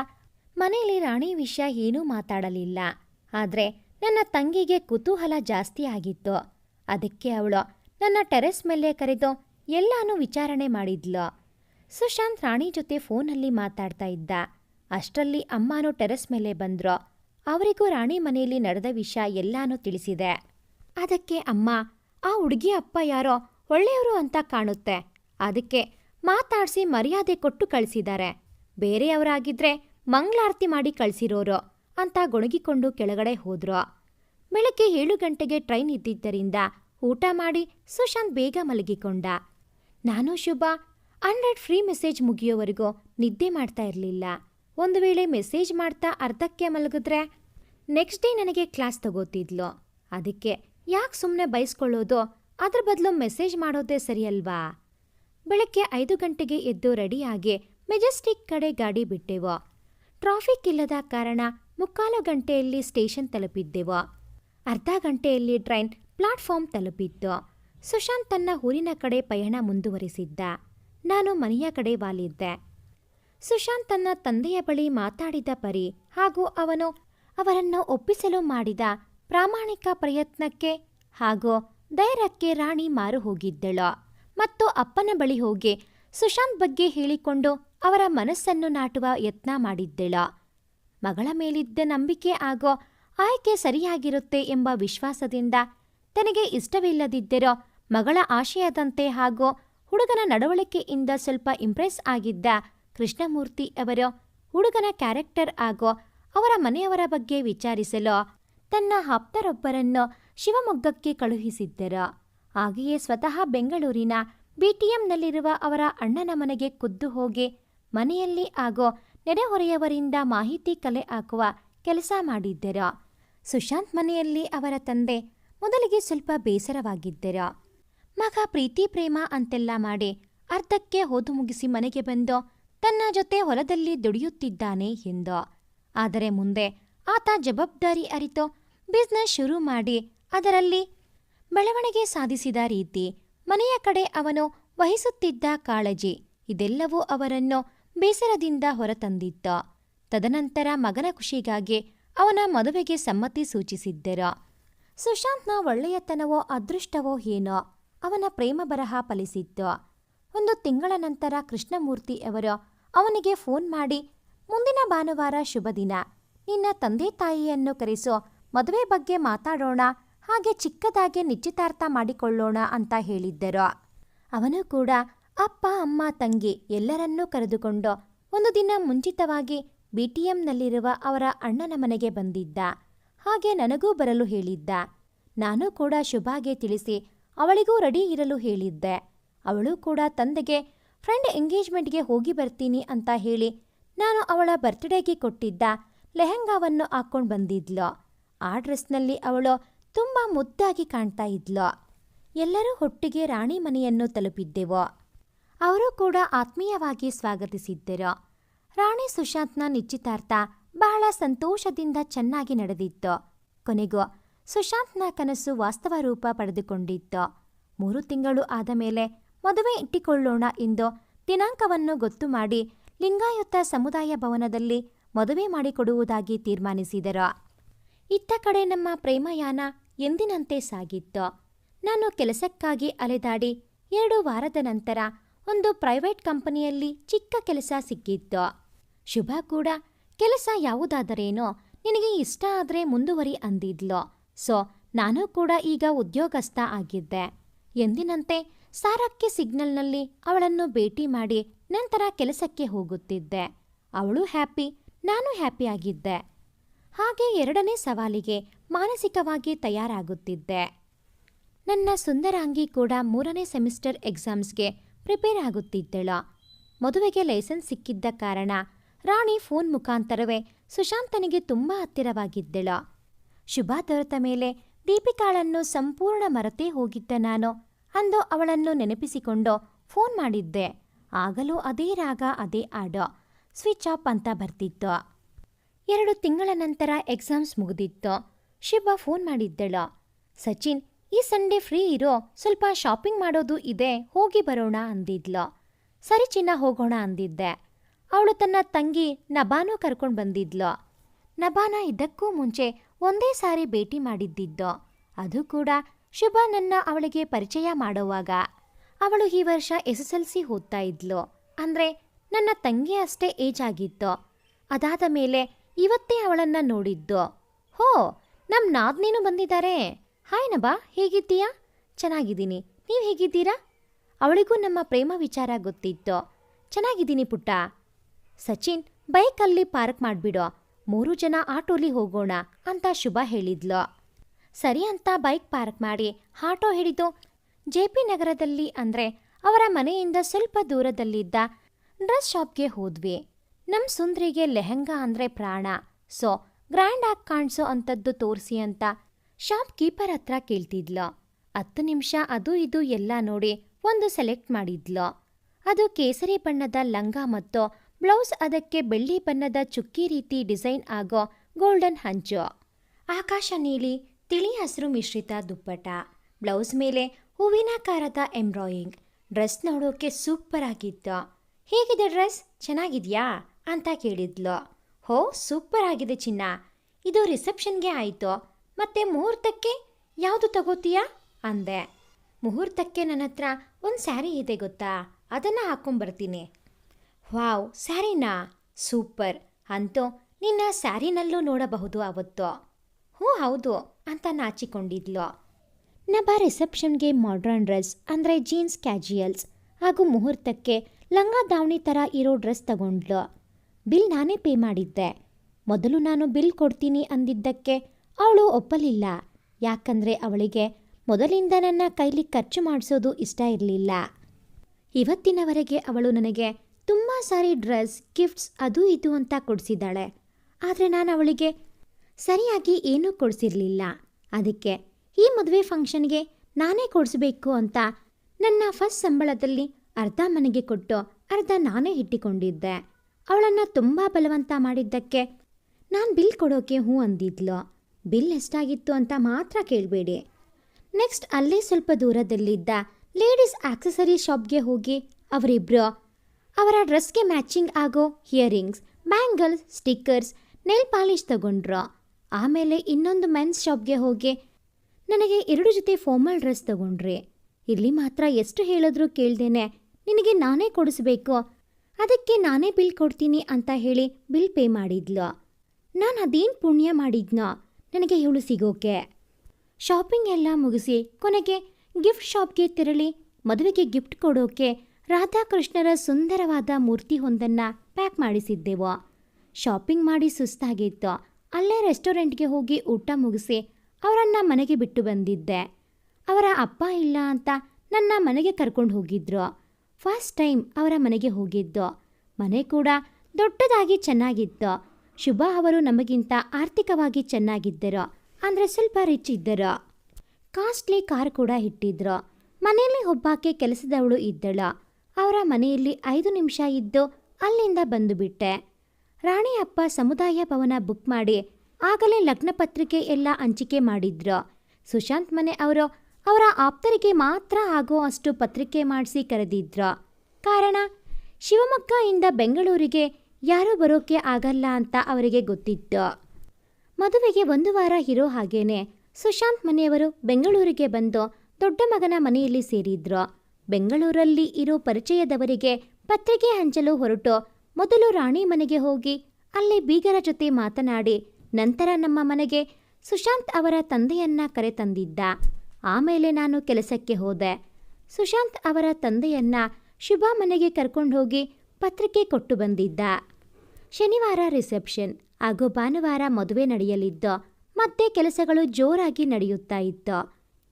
ಮನೆಯಲ್ಲಿ ರಾಣಿ ವಿಷಯ ಏನೂ ಮಾತಾಡಲಿಲ್ಲ. ಆದರೆ ನನ್ನ ತಂಗಿಗೆ ಕುತೂಹಲ ಜಾಸ್ತಿ ಆಗಿತ್ತು. ಅದಕ್ಕೆ ಅವಳು ನನ್ನ ಟೆರೆಸ್ ಮೇಲೆ ಕರೆದು ಎಲ್ಲಾನು ವಿಚಾರಣೆ ಮಾಡಿದ್ಲು. ಸುಶಾಂತ್ ರಾಣಿ ಜೊತೆ ಫೋನಲ್ಲಿ ಮಾತಾಡ್ತಾ ಇದ್ದ. ಅಷ್ಟರಲ್ಲಿ ಅಮ್ಮನೂ ಟೆರೆಸ್ ಮೇಲೆ ಬಂದ್ರು. ಅವರಿಗೂ ರಾಣಿ ಮನೆಯಲ್ಲಿ ನಡೆದ ವಿಷಯ ಎಲ್ಲಾನು ತಿಳಿಸಿದೆ. ಅದಕ್ಕೆ ಅಮ್ಮ, ಆ ಹುಡುಗಿ ಅಪ್ಪ ಯಾರೋ ಒಳ್ಳೆಯವರು ಅಂತ ಕಾಣುತ್ತೆ. ಅದಕ್ಕೆ ಮಾತಾಡಿಸಿ ಮರ್ಯಾದೆ ಕೊಟ್ಟು ಕಳಿಸಿದ್ದಾರೆ. ಬೇರೆಯವರಾಗಿದ್ರೆ ಮಂಗಳಾರತಿ ಮಾಡಿ ಕಳಿಸಿರೋರು ಅಂತ ಗೊಣಗಿಕೊಂಡು ಕೆಳಗಡೆ ಹೋದ್ರು. ಬೆಳಗ್ಗೆ ಏಳು ಗಂಟೆಗೆ ಟ್ರೈನ್ ಇದ್ದಿದ್ದರಿಂದ ಊಟ ಮಾಡಿ ಸುಶಾಂತ್ ಬೇಗ ಮಲಗಿಕೊಂಡ. ನಾನು ಶುಭ, ಹಂಡ್ರೆಡ್ ಫ್ರೀ ಮೆಸೇಜ್ ಮುಗಿಯೋವರೆಗೂ ನಿದ್ದೆ ಮಾಡ್ತಾ ಇರಲಿಲ್ಲ. ಒಂದು ವೇಳೆ ಮೆಸೇಜ್ ಮಾಡ್ತಾ ಅರ್ಧಕ್ಕೆ ಮಲಗಿದ್ರೆ ನೆಕ್ಸ್ಟ್ ಡೇ ನನಗೆ ಕ್ಲಾಸ್ ತಗೋತಿದ್ಲು. ಅದಕ್ಕೆ ಯಾಕೆ ಸುಮ್ಮನೆ ಬಯಸ್ಕೊಳ್ಳೋದು ಅದ್ರ ಬದಲು ಮೆಸೇಜ್ ಮಾಡೋದೇ ಸರಿಯಲ್ವಾ? ಬೆಳಗ್ಗೆ ಐದು ಗಂಟೆಗೆ ಎದ್ದು ರೆಡಿಯಾಗಿ ಮೆಜೆಸ್ಟಿಕ್ ಕಡೆ ಗಾಡಿ ಬಿಟ್ಟೆವು. ಟ್ರಾಫಿಕ್ ಇಲ್ಲದ ಕಾರಣ ಮುಕ್ಕಾಲು ಗಂಟೆಯಲ್ಲಿ ಸ್ಟೇಷನ್ ತಲುಪಿದ್ದೆವು. ಅರ್ಧ ಗಂಟೆಯಲ್ಲಿ ಟ್ರೈನ್ ಪ್ಲಾಟ್ಫಾರ್ಮ್ ತಲುಪಿತ್ತು. ಸುಶಾಂತ್ ತನ್ನ ಊರಿನ ಕಡೆ ಪಯಣ ಮುಂದುವರಿಸಿದ್ದ. ನಾನು ಮನೆಯ ಕಡೆ ವಾಲಿದ್ದೆ. ಸುಶಾಂತ್ ತನ್ನ ತಂದೆಯ ಬಳಿ ಮಾತಾಡಿದ ಪರಿ ಹಾಗೂ ಅವನು ಅವರನ್ನು ಒಪ್ಪಿಸಲು ಮಾಡಿದ ಪ್ರಾಮಾಣಿಕ ಪ್ರಯತ್ನಕ್ಕೆ ಹಾಗೂ ಧೈರ್ಯಕ್ಕೆ ರಾಣಿ ಮಾರು ಹೋಗಿದ್ದಳು ಮತ್ತು ಅಪ್ಪನ ಬಳಿ ಹೋಗಿ ಸುಶಾಂತ್ ಬಗ್ಗೆ ಹೇಳಿಕೊಂಡು ಅವರ ಮನಸ್ಸನ್ನು ನಾಟುವ ಯತ್ನ ಮಾಡಿದ್ದಳು. ಮಗಳ ಮೇಲಿದ್ದ ನಂಬಿಕೆ ಆಗೋ ಆಯ್ಕೆ ಸರಿಯಾಗಿರುತ್ತೆ ಎಂಬ ವಿಶ್ವಾಸದಿಂದ ತನಗೆ ಇಷ್ಟವಿಲ್ಲದಿದ್ದರೂ ಮಗಳ ಆಶಯದಂತೆ ಹಾಗೂ ಹುಡುಗನ ನಡವಳಿಕೆಯಿಂದ ಸ್ವಲ್ಪ ಇಂಪ್ರೆಸ್ ಆಗಿದ್ದ ಕೃಷ್ಣಮೂರ್ತಿ ಅವರು ಹುಡುಗನ ಕ್ಯಾರೆಕ್ಟರ್ ಹಾಗೂ ಅವರ ಮನೆಯವರ ಬಗ್ಗೆ ವಿಚಾರಿಸಲು ತನ್ನ ಆಪ್ತರೊಬ್ಬರನ್ನು ಶಿವಮೊಗ್ಗಕ್ಕೆ ಕಳುಹಿಸಿದ್ದರು. ಹಾಗೆಯೇ ಸ್ವತಃ ಬೆಂಗಳೂರಿನ ಬಿಟಿಎಂನಲ್ಲಿರುವ ಅವರ ಅಣ್ಣನ ಮನೆಗೆ ಖುದ್ದು ಹೋಗಿ ಮನೆಯಲ್ಲಿ ಹಾಗೂ ನೆರೆಹೊರೆಯವರಿಂದ ಮಾಹಿತಿ ಕಲೆ ಹಾಕುವ ಕೆಲಸ ಮಾಡಿದ್ದರು. ಸುಶಾಂತ್ ಮನೆಯಲ್ಲಿ ಅವರ ತಂದೆ ಮೊದಲಿಗೆ ಸ್ವಲ್ಪ ಬೇಸರವಾಗಿದ್ದರ. ಮಗ ಪ್ರೀತಿ, ಪ್ರೇಮ ಅಂತೆಲ್ಲ ಮಾಡಿ ಅರ್ಧಕ್ಕೆ ಹೋದು ಮುಗಿಸಿ ಮನೆಗೆ ಬಂದು ತನ್ನ ಜೊತೆ ಹೊಲದಲ್ಲಿ ದುಡಿಯುತ್ತಿದ್ದಾನೆ ಎಂದು. ಆದರೆ ಮುಂದೆ ಆತ ಜವಾಬ್ದಾರಿ ಅರಿತು ಬಿಸ್ನೆಸ್ ಶುರು ಮಾಡಿ ಅದರಲ್ಲಿ ಬೆಳವಣಿಗೆ ಸಾಧಿಸಿದ ರೀತಿ ಮನೆಯ ಕಡೆ ಅವನು ವಹಿಸುತ್ತಿದ್ದ ಕಾಳಜಿ ಇದೆಲ್ಲವೂ ಅವರನ್ನು ಬೇಸರದಿಂದ ಹೊರತಂದಿತ್ತು ತದನಂತರ ಮಗನ ಖುಷಿಗಾಗಿ ಅವನ ಮದುವೆಗೆ ಸಮ್ಮತಿ ಸೂಚಿಸಿದ್ದರ? ಸುಶಾಂತ್ನ ಒಳ್ಳೆಯತನವೋ ಅದೃಷ್ಟವೋ ಏನೋ? ಅವನ ಪ್ರೇಮ ಬರಹ ಫಲಿಸಿತ್ತು ಒಂದು ತಿಂಗಳ ನಂತರ ಕೃಷ್ಣಮೂರ್ತಿ ಅವರು ಅವನಿಗೆ ಫೋನ್ ಮಾಡಿ, ಮುಂದಿನ ಭಾನುವಾರ ಶುಭ ದಿನ. ನಿನ್ನ ತಂದೆ ತಾಯಿಯನ್ನು ಕರೆಸೋ ಮದುವೆ ಬಗ್ಗೆ ಮಾತಾಡೋಣ, ಹಾಗೆ ಚಿಕ್ಕದಾಗಿ ನಿಶ್ಚಿತಾರ್ಥ ಮಾಡಿಕೊಳ್ಳೋಣ ಅಂತ ಹೇಳಿದ್ದರು? ಅವನು ಕೂಡ, ಅಪ್ಪ, ಅಮ್ಮ, ತಂಗಿ ಎಲ್ಲರನ್ನೂ ಕರೆದುಕೊಂಡು ಒಂದು ದಿನ ಮುಂಚಿತವಾಗಿ ಬಿಟಿಎಂನಲ್ಲಿರುವ ಅವರ ಅಣ್ಣನ ಮನೆಗೆ ಬಂದಿದ್ದ. ಹಾಗೆ ನನಗೂ ಬರಲು ಹೇಳಿದ್ದ. ನಾನು ಕೂಡ ಶುಭಾಗೆ ತಿಳಿಸಿ ಅವಳಿಗೂ ರೆಡಿ ಇರಲು ಹೇಳಿದ್ದೆ. ಅವಳು ಕೂಡ ತಂದೆಗೆ, ಫ್ರೆಂಡ್ ಎಂಗೇಜ್ಮೆಂಟ್ಗೆ ಹೋಗಿ ಬರ್ತೀನಿ ಅಂತ ಹೇಳಿ ನಾನು ಅವಳ ಬರ್ತ್ಡೇಗೆ ಕೊಟ್ಟಿದ್ದ ಲೆಹೆಂಗಾವನ್ನು ಹಾಕ್ಕೊಂಡು ಬಂದಿದ್ಲು. ಆ ಡ್ರೆಸ್ನಲ್ಲಿ ಅವಳು ತುಂಬ ಮುದ್ದಾಗಿ ಕಾಣ್ತಾ ಇದ್ಲು. ಎಲ್ಲರೂ ಒಟ್ಟಿಗೆ ರಾಣಿ ಮನೆಯನ್ನು ತಲುಪಿದ್ದೆವು. ಅವರು ಕೂಡ ಆತ್ಮೀಯವಾಗಿ ಸ್ವಾಗತಿಸಿದ್ದರು. ರಾಣಿ ಸುಶಾಂತ್ನ ನಿಶ್ಚಿತಾರ್ಥ ಬಹಳ ಸಂತೋಷದಿಂದ ಚೆನ್ನಾಗಿ ನಡೆದಿತ್ತು. ಕೊನೆಗೂ ಸುಶಾಂತ್ನ ಕನಸು ವಾಸ್ತವ ರೂಪ ಪಡೆದುಕೊಂಡಿತ್ತು. ಮೂರು ತಿಂಗಳು ಆದ ಮೇಲೆ ಮದುವೆ ಇಟ್ಟಿಕೊಳ್ಳೋಣ ಎಂದು ದಿನಾಂಕವನ್ನು ಗೊತ್ತು ಮಾಡಿ ಲಿಂಗಾಯತ ಸಮುದಾಯ ಭವನದಲ್ಲಿ ಮದುವೆ ಮಾಡಿಕೊಡುವುದಾಗಿ ತೀರ್ಮಾನಿಸಿದರು. ಇತ್ತ ಕಡೆ ನಮ್ಮ ಪ್ರೇಮಯಾನ ಎಂದಿನಂತೆ ಸಾಗಿತ್ತು. ನಾನು ಕೆಲಸಕ್ಕಾಗಿ ಅಲೆದಾಡಿ ಎರಡು ವಾರದ ನಂತರ ಒಂದು ಪ್ರೈವೇಟ್ ಕಂಪನಿಯಲ್ಲಿ ಚಿಕ್ಕ ಕೆಲಸ ಸಿಕ್ಕಿತ್ತು. ಶುಭ ಕೂಡ. ಕೆಲಸ ಯಾವುದಾದರೇನೋ ನಿನಗೆ ಇಷ್ಟ ಆದರೆ ಮುಂದುವರಿ ಅಂದಿದ್ಲು. ಸೊ, ನಾನು ಕೂಡ ಈಗ ಉದ್ಯೋಗಸ್ಥ ಆಗಿದ್ದೆ. ಎಂದಿನಂತೆ ಸಾರಕ್ಕೆ ಸಿಗ್ನಲ್ನಲ್ಲಿ ಅವಳನ್ನು ಭೇಟಿ ಮಾಡಿ ನಂತರ ಕೆಲಸಕ್ಕೆ ಹೋಗುತ್ತಿದ್ದೆ. ಅವಳು ಹ್ಯಾಪಿ, ನಾನು ಹ್ಯಾಪಿ ಆಗಿದ್ದೆ. ಹಾಗೆ ಎರಡನೇ ಸವಾಲಿಗೆ ಮಾನಸಿಕವಾಗಿ ತಯಾರಾಗುತ್ತಿದ್ದೆ. ನನ್ನ ಸುಂದರಾಂಗಿ ಕೂಡ ಮೂರನೇ ಸೆಮಿಸ್ಟರ್ ಎಕ್ಸಾಮ್ಸ್ಗೆ ಪ್ರಿಪೇರ್ ಆಗುತ್ತಿದ್ದಳು. ಮದುವೆಗೆ ಲೈಸೆನ್ಸ್ ಸಿಕ್ಕಿದ್ದ ಕಾರಣ ರಾಣಿ ಫೋನ್ ಮುಖಾಂತರವೇ ಸುಶಾಂತನಿಗೆ ತುಂಬ ಹತ್ತಿರವಾಗಿದ್ದಳು. ಶುಭ ದೊರೆತ ಮೇಲೆ ದೀಪಿಕಾಳನ್ನು ಸಂಪೂರ್ಣ ಮರೆತೇ ಹೋಗಿದ್ದ ನಾನು ಅಂದು ಅವಳನ್ನು ನೆನಪಿಸಿಕೊಂಡು ಫೋನ್ ಮಾಡಿದ್ದೆ. ಆಗಲೂ ಅದೇ ರಾಗ, ಅದೇ ಆಡು ಸ್ವಿಚ್ ಆಫ್ ಅಂತ ಬರ್ತಿತ್ತು. ಎರಡು ತಿಂಗಳ ನಂತರ ಎಕ್ಸಾಮ್ಸ್ ಮುಗಿದಿತ್ತು. ಶಿವ ಫೋನ್ ಮಾಡಿದ್ದಳು. ಸಚಿನ್, ಈ ಸಂಡೇ ಫ್ರೀ ಇರೋ, ಸ್ವಲ್ಪ ಶಾಪಿಂಗ್ ಮಾಡೋದು ಇದೆ, ಹೋಗಿ ಬರೋಣ ಅಂದಿದ್ಲು. ಸರಿ ಚಿನ್ನ ಹೋಗೋಣ ಅಂದಿದ್ದೆ. ಅವಳು ತನ್ನ ತಂಗಿ ನಬಾನು ಕರ್ಕೊಂಡು ಬಂದಿದ್ಲು. ನಬಾನ ಇದಕ್ಕೂ ಮುಂಚೆ ಒಂದೇ ಸಾರಿ ಭೇಟಿ ಮಾಡಿದ್ದಿದ್ದು. ಅದು ಕೂಡ ಶುಭ ನನ್ನ ಅವಳಿಗೆ ಪರಿಚಯ ಮಾಡೋವಾಗ. ಅವಳು ಈ ವರ್ಷ ಎಸ್ ಎಸ್ ಎಲ್ ಸಿ ಓದ್ತಾ ಇದ್ಲು. ಅಂದರೆ ನನ್ನ ತಂಗಿ ಅಷ್ಟೇ ಏಜ್ ಆಗಿತ್ತು. ಅದಾದ ಮೇಲೆ ಇವತ್ತೇ ಅವಳನ್ನ ನೋಡಿದ್ದು. ಹೋ ನಮ್ಮ ನಾದ್ನೇನು ಬಂದಿದ್ದಾರೆ ಹಾಯ್ ನಬಾ, ಹೇಗಿದ್ದೀಯಾ? ಚೆನ್ನಾಗಿದ್ದೀನಿ. ನೀವು ಹೇಗಿದ್ದೀರಾ? ಅವಳಿಗೂ ನಮ್ಮ ಪ್ರೇಮ ವಿಚಾರ ಗೊತ್ತಿತ್ತು. ಚೆನ್ನಾಗಿದ್ದೀನಿ ಪುಟ್ಟ. ಸಚಿನ್ ಬೈಕಲ್ಲಿ ಪಾರ್ಕ್ ಮಾಡಿಬಿಡೋ. ಮೂರು ಜನ ಆಟೋಲಿ ಹೋಗೋಣ ಅಂತ ಶುಭ ಹೇಳಿದ್ಲು. ಸರಿ ಅಂತ ಬೈಕ್ ಪಾರ್ಕ್ ಮಾಡಿ ಆಟೋ ಹಿಡಿದು ಜೆ ಪಿ ನಗರದಲ್ಲಿ ಅಂದರೆ ಅವರ ಮನೆಯಿಂದ ಸ್ವಲ್ಪ ದೂರದಲ್ಲಿದ್ದ ಡ್ರೆಸ್ ಶಾಪ್ಗೆ ಹೋದ್ವಿ. ನಮ್ಮ ಸುಂದ್ರಿಗೆ ಲೆಹೆಂಗಾ ಅಂದರೆ ಪ್ರಾಣ. ಸೊ, ಗ್ರ್ಯಾಂಡ್ ಆಗಿ ಕಾಣಿಸೋ ಅಂಥದ್ದು ತೋರಿಸಿ ಅಂತ ಶಾಪ್ ಕೀಪರ್ ಹತ್ರ ಕೇಳ್ತಿದ್ಲು. ಹತ್ತು ನಿಮಿಷ ಅದು ಇದು ಎಲ್ಲ ನೋಡಿ ಒಂದು ಸೆಲೆಕ್ಟ್ ಮಾಡಿದ್ಲು. ಅದು ಕೇಸರಿ ಬಣ್ಣದ ಲಂಗ ಮತ್ತು ಬ್ಲೌಸ್ ಅದಕ್ಕೆ ಬೆಳ್ಳಿ ಬಣ್ಣದ ಚುಕ್ಕಿ ರೀತಿ ಡಿಸೈನ್ ಆಗೋ ಗೋಲ್ಡನ್ ಹಂಚು. ಆಕಾಶ ನೀಲಿ, ತಿಳಿ ಹಸಿರು ಮಿಶ್ರಿತ ದುಪ್ಪಟ ಬ್ಲೌಸ್ ಮೇಲೆ ಹೂವಿನಾಕಾರದ ಎಂಬ್ರಾಯಿಂಗ್. ಡ್ರೆಸ್ ನೋಡೋಕೆ ಸೂಪರ್ ಆಗಿತ್ತು. ಹೇಗಿದೆ ಡ್ರೆಸ್? ಚೆನ್ನಾಗಿದ್ಯಾ? ಅಂತ ಕೇಳಿದ್ಲು. ಹೋ, ಸೂಪರ್ ಆಗಿದೆ ಚಿನ್ನ. ಇದು ರಿಸೆಪ್ಷನ್ಗೆ ಆಯಿತು. ಮತ್ತೆ ಮುಹೂರ್ತಕ್ಕೆ ಯಾವುದು ತಗೋತೀಯಾ? ಅಂದೆ. ಮುಹೂರ್ತಕ್ಕೆ ನನ್ನ ಹತ್ರ ಒಂದು ಸ್ಯಾರಿ ಇದೆ ಗೊತ್ತಾ? ಅದನ್ನು ಹಾಕ್ಕೊಂಬರ್ತೀನಿ ವಾವ್, ಸ್ಯಾರಿನಾ? ಸೂಪರ್. ಅಂತೂ ನಿನ್ನ ಸ್ಯಾರಿನಲ್ಲೂ ನೋಡಬಹುದು ಅವತ್ತು. ಹ್ಞೂ ಹೌದು, ಅಂತ ನಾಚಿಕೊಂಡಿದ್ಲು. ನಬ ರಿಸೆಪ್ಷನ್ಗೆ ಮಾಡ್ರನ್ ಡ್ರೆಸ್, ಅಂದರೆ ಜೀನ್ಸ್ ಕ್ಯಾಜುಯಲ್ಸ್, ಹಾಗೂ ಮುಹೂರ್ತಕ್ಕೆ ಲಂಗ ದಾವಣಿ ಥರ ಇರೋ ಡ್ರೆಸ್ ತಗೊಂಡ್ಲು. ಬಿಲ್ ನಾನೇ ಪೇ ಮಾಡಿದ್ದೆ. ಮೊದಲು ನಾನು ಬಿಲ್ ಕೊಡ್ತೀನಿ ಅಂದಿದ್ದಕ್ಕೆ ಅವಳು ಒಪ್ಪಲಿಲ್ಲ. ಯಾಕಂದರೆ ಅವಳಿಗೆ ಮೊದಲಿಂದ ನನ್ನ ಕೈಲಿ ಖರ್ಚು ಮಾಡಿಸೋದು ಇಷ್ಟ ಇರಲಿಲ್ಲ. ಇವತ್ತಿನವರೆಗೆ ಅವಳು ನನಗೆ ತುಂಬ ಸಾರಿ ಡ್ರೆಸ್, ಗಿಫ್ಟ್ಸ್ ಅದು ಇದು ಅಂತ ಕೊಡಿಸಿದ್ದಾಳೆ. ಆದರೆ ನಾನು ಅವಳಿಗೆ, ಸರಿಯಾಗಿ ಏನೂ ಕೊಡಿಸಿರಲಿಲ್ಲ. ಅದಕ್ಕೆ ಈ ಮದುವೆ ಫಂಕ್ಷನ್ಗೆ ನಾನೇ ಕೊಡಿಸ್ಬೇಕು ಅಂತ ನನ್ನ ಫಸ್ಟ್ ಸಂಬಳದಲ್ಲಿ ಅರ್ಧ ಮನೆಗೆ ಕೊಟ್ಟು ಅರ್ಧ ನಾನೇ ಇಟ್ಟಿಕೊಂಡಿದ್ದೆ. ಅವಳನ್ನು ತುಂಬ ಬಲವಂತ ಮಾಡಿದ್ದಕ್ಕೆ ನಾನು ಬಿಲ್ ಕೊಡೋಕೆ ಹ್ಞೂ ಅಂದಿದ್ಲು. ಬಿಲ್ ಎಷ್ಟಾಗಿತ್ತು ಅಂತ ಮಾತ್ರ ಕೇಳಬೇಡಿ. ನೆಕ್ಸ್ಟ್ ಅಲ್ಲೇ ಸ್ವಲ್ಪ ದೂರದಲ್ಲಿದ್ದ ಲೇಡೀಸ್ ಆಕ್ಸೆಸರಿ ಶಾಪ್ಗೆ ಹೋಗಿ ಅವರಿಬ್ಬರು ಅವರ ಡ್ರೆಸ್ಗೆ ಮ್ಯಾಚಿಂಗ್ ಆಗೋ earrings bangles stickers, nail polish ತಗೊಂಡ್ರು. ಆಮೇಲೆ ಇನ್ನೊಂದು ಮೆನ್ಸ್ ಶಾಪ್ಗೆ ಹೋಗಿ ನನಗೆ ಎರಡು ಜೊತೆ ಫಾರ್ಮಲ್ ಡ್ರೆಸ್ ತಗೊಂಡ್ರಿ. ಇಲ್ಲಿ ಮಾತ್ರ ಎಷ್ಟು ಹೇಳಿದ್ರೂ ಕೇಳ್ದೇನೆ, ನಿನಗೆ ನಾನೇ ಕೊಡಿಸ್ಬೇಕು, ಅದಕ್ಕೆ ನಾನೇ ಬಿಲ್ ಕೊಡ್ತೀನಿ ಅಂತ ಹೇಳಿ ಬಿಲ್ ಪೇ ಮಾಡಿದ್ಲು. ನಾನು ಅದೇನು ಪುಣ್ಯ ಮಾಡಿದ್ನೋ, ನನಗೆ ಇವಳು ಸಿಗೋಕೆ. ಶಾಪಿಂಗ್ ಎಲ್ಲ ಮುಗಿಸಿ ಕೊನೆಗೆ ಗಿಫ್ಟ್ ಶಾಪ್ಗೆ ತೆರಳಿ ಮದುವೆಗೆ ಗಿಫ್ಟ್ ಕೊಡೋಕೆ ರಾಧಾಕೃಷ್ಣರ ಸುಂದರವಾದ ಮೂರ್ತಿ ಹೊಂದನ್ನು ಪ್ಯಾಕ್ ಮಾಡಿಸಿದ್ದೆವು. ಶಾಪಿಂಗ್ ಮಾಡಿ ಸುಸ್ತಾಗಿತ್ತು. ಅಲ್ಲೇ ರೆಸ್ಟೋರೆಂಟ್ಗೆ ಹೋಗಿ ಊಟ ಮುಗಿಸಿ ಅವರನ್ನು ಮನೆಗೆ ಬಿಟ್ಟು ಬಂದಿದ್ದೆ. ಅವರ ಅಪ್ಪ ಇಲ್ಲ ಅಂತ ನನ್ನ ಮನೆಗೆ ಕರ್ಕೊಂಡು ಹೋಗಿದ್ರು. ಫಸ್ಟ್ ಟೈಮ್ ಅವರ ಮನೆಗೆ ಹೋಗಿದ್ದು. ಮನೆ ಕೂಡ ದೊಡ್ಡದಾಗಿ ಚೆನ್ನಾಗಿತ್ತು. ಶುಭ ಅವರು ನಮಗಿಂತ ಆರ್ಥಿಕವಾಗಿ ಚೆನ್ನಾಗಿದ್ದರು. ಅಂದರೆ ಸ್ವಲ್ಪ ರಿಚ್ ಇದ್ದರು. ಕಾಸ್ಟ್ಲಿ ಕಾರ್ ಕೂಡ ಇಟ್ಟಿದ್ರು. ಮನೆಯಲ್ಲಿ ಒಬ್ಬಾಕೆ ಕೆಲಸದವಳು ಇದ್ದಳು. ಅವರ ಮನೆಯಲ್ಲಿ ಐದು ನಿಮಿಷ ಇದ್ದು ಅಲ್ಲಿಂದ ಬಂದುಬಿಟ್ಟೆ ರಾಣಿ ಅಪ್ಪ ಸಮುದಾಯ ಭವನ ಬುಕ್ ಮಾಡಿ ಆಗಲೇ ಲಗ್ನ ಪತ್ರಿಕೆ ಎಲ್ಲ ಹಂಚಿಕೆ ಮಾಡಿದ್ರು. ಸುಶಾಂತ್ ಮನೆ ಅವರು ಅವರ ಆಪ್ತರಿಗೆ ಮಾತ್ರ ಆಗೋ ಅಷ್ಟು ಪತ್ರಿಕೆ ಮಾಡಿಸಿ ಕರೆದಿದ್ರು. ಕಾರಣ ಶಿವಮೊಗ್ಗದಿಂದ ಬೆಂಗಳೂರಿಗೆ ಯಾರೂ ಬರೋಕೆ ಆಗಲ್ಲ ಅಂತ ಅವರಿಗೆ ಗೊತ್ತಿತ್ತು. ಮದುವೆಗೆ ಒಂದು ವಾರ ಇರೋ ಹಾಗೇನೆ ಸುಶಾಂತ್ ಮನೆಯವರು ಬೆಂಗಳೂರಿಗೆ ಬಂದು ದೊಡ್ಡ ಮಗನ ಮನೆಯಲ್ಲಿ ಸೇರಿದ್ರು. ಬೆಂಗಳೂರಲ್ಲಿ ಇರೋ ಪರಿಚಯದವರಿಗೆ ಪತ್ರಿಕೆ ಹಂಚಲು ಹೊರಟು. ಮೊದಲು ರಾಣಿ ಮನೆಗೆ ಹೋಗಿ ಅಲ್ಲಿ ಬೀಗರ ಜೊತೆ ಮಾತನಾಡಿ, ನಂತರ ನಮ್ಮ ಮನೆಗೆ ಸುಶಾಂತ್ ಅವರ ತಂದೆಯನ್ನ ಕರೆತಂದಿದ್ದ ಆಮೇಲೆ ನಾನು ಕೆಲಸಕ್ಕೆ ಹೋದೆ. ಸುಶಾಂತ್ ಅವರ ತಂದೆಯನ್ನ ಶುಭಾ ಮನೆಗೆ ಕರ್ಕೊಂಡು ಹೋಗಿ ಪತ್ರಿಕೆ ಕೊಟ್ಟು ಬಂದಿದ್ದ. ಶನಿವಾರ ರಿಸೆಪ್ಷನ್, ಹಾಗೂ ಭಾನುವಾರ ಮದುವೆ ನಡೆಯಲಿದ್ದು, ಮತ್ತೆ ಕೆಲಸಗಳು ಜೋರಾಗಿ ನಡೆಯುತ್ತಾ ಇತ್ತು.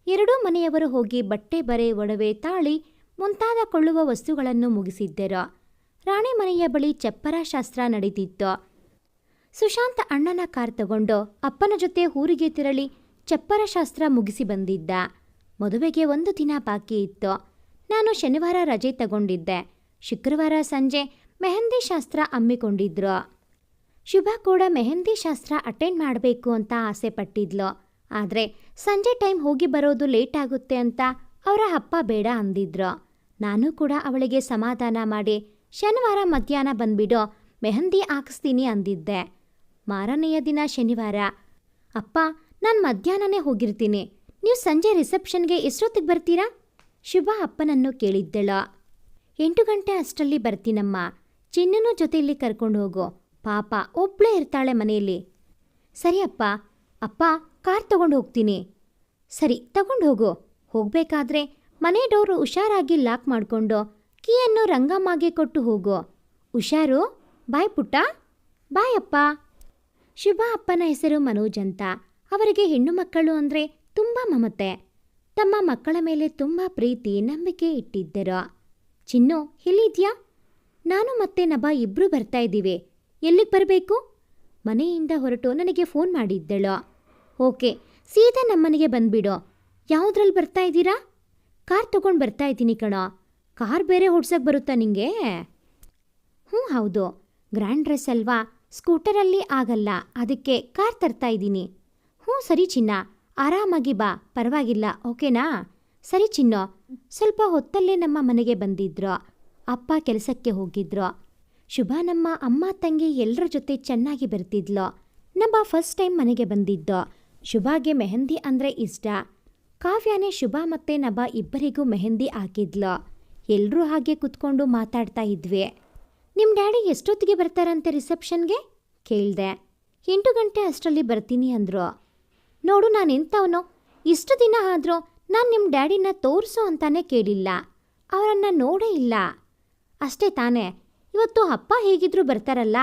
ಎರಡೂ ಮನೆಯವರು ಹೋಗಿ ಬಟ್ಟೆ ಬರೆ, ಒಡವೆ ತಾಳಿ, ಮುಂತಾದ ಕೊಳ್ಳುವ ವಸ್ತುಗಳನ್ನು ಮುಗಿಸಿದ್ದರು. ರಾಣಿ ಮನೆಯ ಬಳಿ ಚಪ್ಪರ ಶಾಸ್ತ್ರ ನಡೆದಿತ್ತು. ಸುಶಾಂತ್ ಅಣ್ಣನ ಕಾರ್ ತಗೊಂಡು ಅಪ್ಪನ ಜೊತೆ ಊರಿಗೆ ತೆರಳಿ ಚಪ್ಪರ ಶಾಸ್ತ್ರ ಮುಗಿಸಿ ಬಂದಿದ್ದ. ಮದುವೆಗೆ ಒಂದು ದಿನ ಬಾಕಿ ಇತ್ತು. ನಾನು ಶನಿವಾರ ರಜೆ ತಗೊಂಡಿದ್ದೆ. ಶುಕ್ರವಾರ ಸಂಜೆ ಮೆಹಂದಿ ಶಾಸ್ತ್ರ ಹಮ್ಮಿಕೊಂಡಿದ್ರು. ಶುಭ ಕೂಡ ಮೆಹಂದಿ ಶಾಸ್ತ್ರ ಅಟೆಂಡ್ ಮಾಡಬೇಕು ಅಂತ ಆಸೆ ಪಟ್ಟಿದ್ಲು. ಆದರೆ ಸಂಜೆ ಟೈಮ್ ಹೋಗಿ ಬರೋದು ಲೇಟ್ ಆಗುತ್ತೆ ಅಂತ ಅವರ ಅಪ್ಪ ಬೇಡ ಅಂದಿದ್ರು. ನಾನು ಕೂಡ ಅವಳಿಗೆ ಸಮಾಧಾನ ಮಾಡಿ ಶನಿವಾರ ಮಧ್ಯಾಹ್ನ ಬಂದ್ಬಿಡು, ಮೆಹಂದಿ ಹಾಕಿಸ್ತೀನಿ ಅಂದಿದ್ದೆ. ಮಾರನೆಯ ದಿನ ಶನಿವಾರ. ಅಪ್ಪ, ನಾನು ಮಧ್ಯಾಹ್ನನೇ ಹೋಗಿರ್ತೀನಿ. ನೀವು ಸಂಜೆ ರಿಸೆಪ್ಷನ್ಗೆ ಎಷ್ಟೊತ್ತಿಗೆ ಬರ್ತೀರಾ? ಶುಭ ಅಪ್ಪನನ್ನು ಕೇಳಿದ್ದಳ. ಎಂಟು ಗಂಟೆ ಅಷ್ಟರಲ್ಲಿ ಬರ್ತೀನಮ್ಮ. ಚಿನ್ನನೂ ಜೊತೆಯಲ್ಲಿ ಕರ್ಕೊಂಡು ಹೋಗು. ಪಾಪ, ಒಬ್ಳೇ ಇರ್ತಾಳೆ ಮನೆಯಲ್ಲಿ. ಸರಿ ಅಪ್ಪ. ಅಪ್ಪ ಕಾರ್ ತಗೊಂಡು ಹೋಗ್ತೀನಿ. ಸರಿ, ತಗೊಂಡು ಹೋಗು. ಹೋಗಬೇಕಾದ್ರೆ ಮನೆ ಡೋರು ಹುಷಾರಾಗಿ ಲಾಕ್ ಮಾಡಿಕೊಂಡು ಕೀಯನ್ನು ರಂಗಮ್ಮಗೆ ಕೊಟ್ಟು ಹೋಗು. ಹುಷಾರು? ಬಾಯ್ ಪುಟ್ಟ. ಬಾಯ್ ಅಪ್ಪ. ಶುಭ ಅಪ್ಪನ ಹೆಸರು ಮನೋಜ್ ಅಂತ. ಅವರಿಗೆ ಹೆಣ್ಣು ಮಕ್ಕಳು ಅಂದರೆ ತುಂಬ ಮಮತೆ. ತಮ್ಮ ಮಕ್ಕಳ ಮೇಲೆ ತುಂಬ ಪ್ರೀತಿ, ನಂಬಿಕೆ ಇಟ್ಟಿದ್ದರು. ಚಿನ್ನು, ಎಲ್ಲಿದ್ಯಾ? ನಾನು ಮತ್ತೆ ನಬ ಇಬ್ರು ಬರ್ತಾ ಇದ್ದೀವಿ. ಎಲ್ಲಿಗೆ ಬರಬೇಕು? ಮನೆಯಿಂದ ಹೊರಟು ನನಗೆ ಫೋನ್ ಮಾಡಿದ್ದಳು. ಓಕೆ, ಸೀದಾ ನಮ್ಮನೆಗೆ ಬಂದ್ಬಿಡು. ಯಾವುದ್ರಲ್ಲಿ ಬರ್ತಾ ಇದ್ದೀರಾ? ಕಾರ್ ತಗೊಂಡು ಬರ್ತಾ ಇದ್ದೀನಿ ಕಣೋ. ಕಾರ್ ಬೇರೆ ಹೊಡ್ಸಕ್ಕೆ ಬರುತ್ತಾ ನಿಂಗೆ? ಹ್ಞೂ, ಹೌದು. ಗ್ರ್ಯಾಂಡ್ ಡ್ರೆಸ್ ಅಲ್ವಾ? ಸ್ಕೂಟರಲ್ಲಿ ಆಗಲ್ಲ, ಅದಕ್ಕೆ ಕಾರ್ ತರ್ತಾ ಇದ್ದೀನಿ. ಹ್ಞೂ, ಸರಿ ಚಿನ್ನ. ಆರಾಮಾಗಿ ಬಾ, ಪರವಾಗಿಲ್ಲ, ಓಕೆನಾ? ಸರಿ ಚಿನ್ನ, ಸ್ವಲ್ಪ ಹೊತ್ತಲ್ಲೇ ನಮ್ಮ ಮನೆಗೆ ಬಂದಿದ್ರು. ಅಪ್ಪ ಕೆಲಸಕ್ಕೆ ಹೋಗಿದ್ರು. ಶುಭ ನಮ್ಮ ಅಮ್ಮ ತಂಗಿ ಎಲ್ಲರ ಜೊತೆ ಚೆನ್ನಾಗಿ ಬರ್ತಿದ್ಲು. ನಮ್ಮ ಫಸ್ಟ್ ಟೈಮ್ ಮನೆಗೆ ಬಂದಿದ್ದು. ಶುಭಾಗೆ ಮೆಹಂದಿ ಅಂದರೆ ಇಷ್ಟ. ಕಾವ್ಯಾನೇ ಶುಭ ಮತ್ತೆ ನಬ ಇಬ್ಬರಿಗೂ ಮೆಹಂದಿ ಹಾಕಿದ್ಲು. ಎಲ್ಲರೂ ಹಾಗೆ ಕುತ್ಕೊಂಡು ಮಾತಾಡ್ತಾ ಇದ್ವಿ. ನಿಮ್ಮ ಡ್ಯಾಡಿ ಎಷ್ಟೊತ್ತಿಗೆ ಬರ್ತಾರಂತೆ ರಿಸೆಪ್ಷನ್ಗೆ? ಕೇಳಿದೆ. ಎಂಟು ಗಂಟೆ ಅಷ್ಟರಲ್ಲಿ ಬರ್ತೀನಿ ಅಂದರು. ನೋಡು ನಾನು ಎಂಥವನು ಇಷ್ಟು ದಿನ ಆದರೂ ನಾನು ನಿಮ್ಮ ಡ್ಯಾಡಿನ ತೋರಿಸು ಅಂತಾನೆ ಕೇಳಿಲ್ಲ. ಅವರನ್ನು ನೋಡೇ ಇಲ್ಲ. ಅಷ್ಟೇ ತಾನೇ. ಇವತ್ತು ಅಪ್ಪ ಹೇಗಿದ್ರೂ ಬರ್ತಾರಲ್ಲ,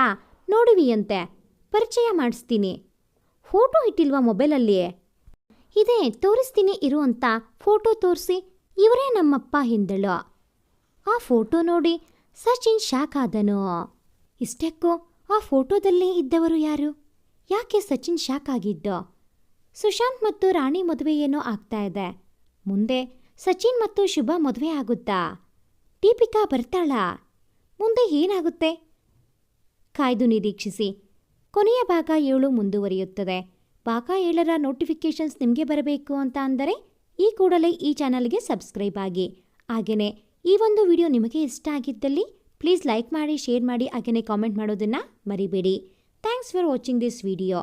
ನೋಡುವಿಯಂತೆ. ಪರಿಚಯ ಮಾಡಿಸ್ತೀನಿ. ಫೋಟೋ ಇಟ್ಟಿಲ್ವಾ ಮೊಬೈಲಲ್ಲಿ ಇದೇ, ತೋರಿಸ್ತೀನಿ, ಇರು ಅಂತ ಫೋಟೋ ತೋರಿಸಿ, ಇವರೇ ನಮ್ಮಪ್ಪ ಹಿಂದಳು ಆ ಫೋಟೋ ನೋಡಿ ಸಚಿನ್ ಶಾಕ್ ಆದನು. ಇಷ್ಟಕ್ಕೂ ಆ ಫೋಟೋದಲ್ಲಿ ಇದ್ದವರು ಯಾರು? ಯಾಕೆ ಸಚಿನ್ ಶಾಕ್ ಆಗಿದ್ದು? ಸುಶಾಂತ್ ಮತ್ತು ರಾಣಿ ಮದುವೆ ಏನೋ ಆಗ್ತಾ ಇದೆ. ಮುಂದೆ ಸಚಿನ್ ಮತ್ತು ಶುಭ ಮದುವೆ ಆಗುತ್ತಾ? ದೀಪಿಕಾ ಬರ್ತಾಳಾ? ಮುಂದೆ ಏನಾಗುತ್ತೆ? ಕಾಯ್ದು ನಿರೀಕ್ಷಿಸಿ. ಕೊನೆಯ ಭಾಗ ಏಳು ಮುಂದುವರಿಯುತ್ತದೆ. ಭಾಗ ಏಳರ ನೋಟಿಫಿಕೇಷನ್ಸ್ ನಿಮಗೆ ಬರಬೇಕು ಅಂತ ಅಂದರೆ ಈ ಕೂಡಲೇ ಈ ಚಾನಲ್ಗೆ ಸಬ್ಸ್ಕ್ರೈಬ್ ಆಗಿ. ಹಾಗೆಯೇ ಈ ಒಂದು ವಿಡಿಯೋ ನಿಮಗೆ ಇಷ್ಟ ಆಗಿದ್ದಲ್ಲಿ ಪ್ಲೀಸ್ ಲೈಕ್ ಮಾಡಿ ಶೇರ್ ಮಾಡಿ, ಹಾಗೆಯೇ ಕಾಮೆಂಟ್ ಮಾಡೋದನ್ನು ಮರಿಬೇಡಿ. Thanks for watching this video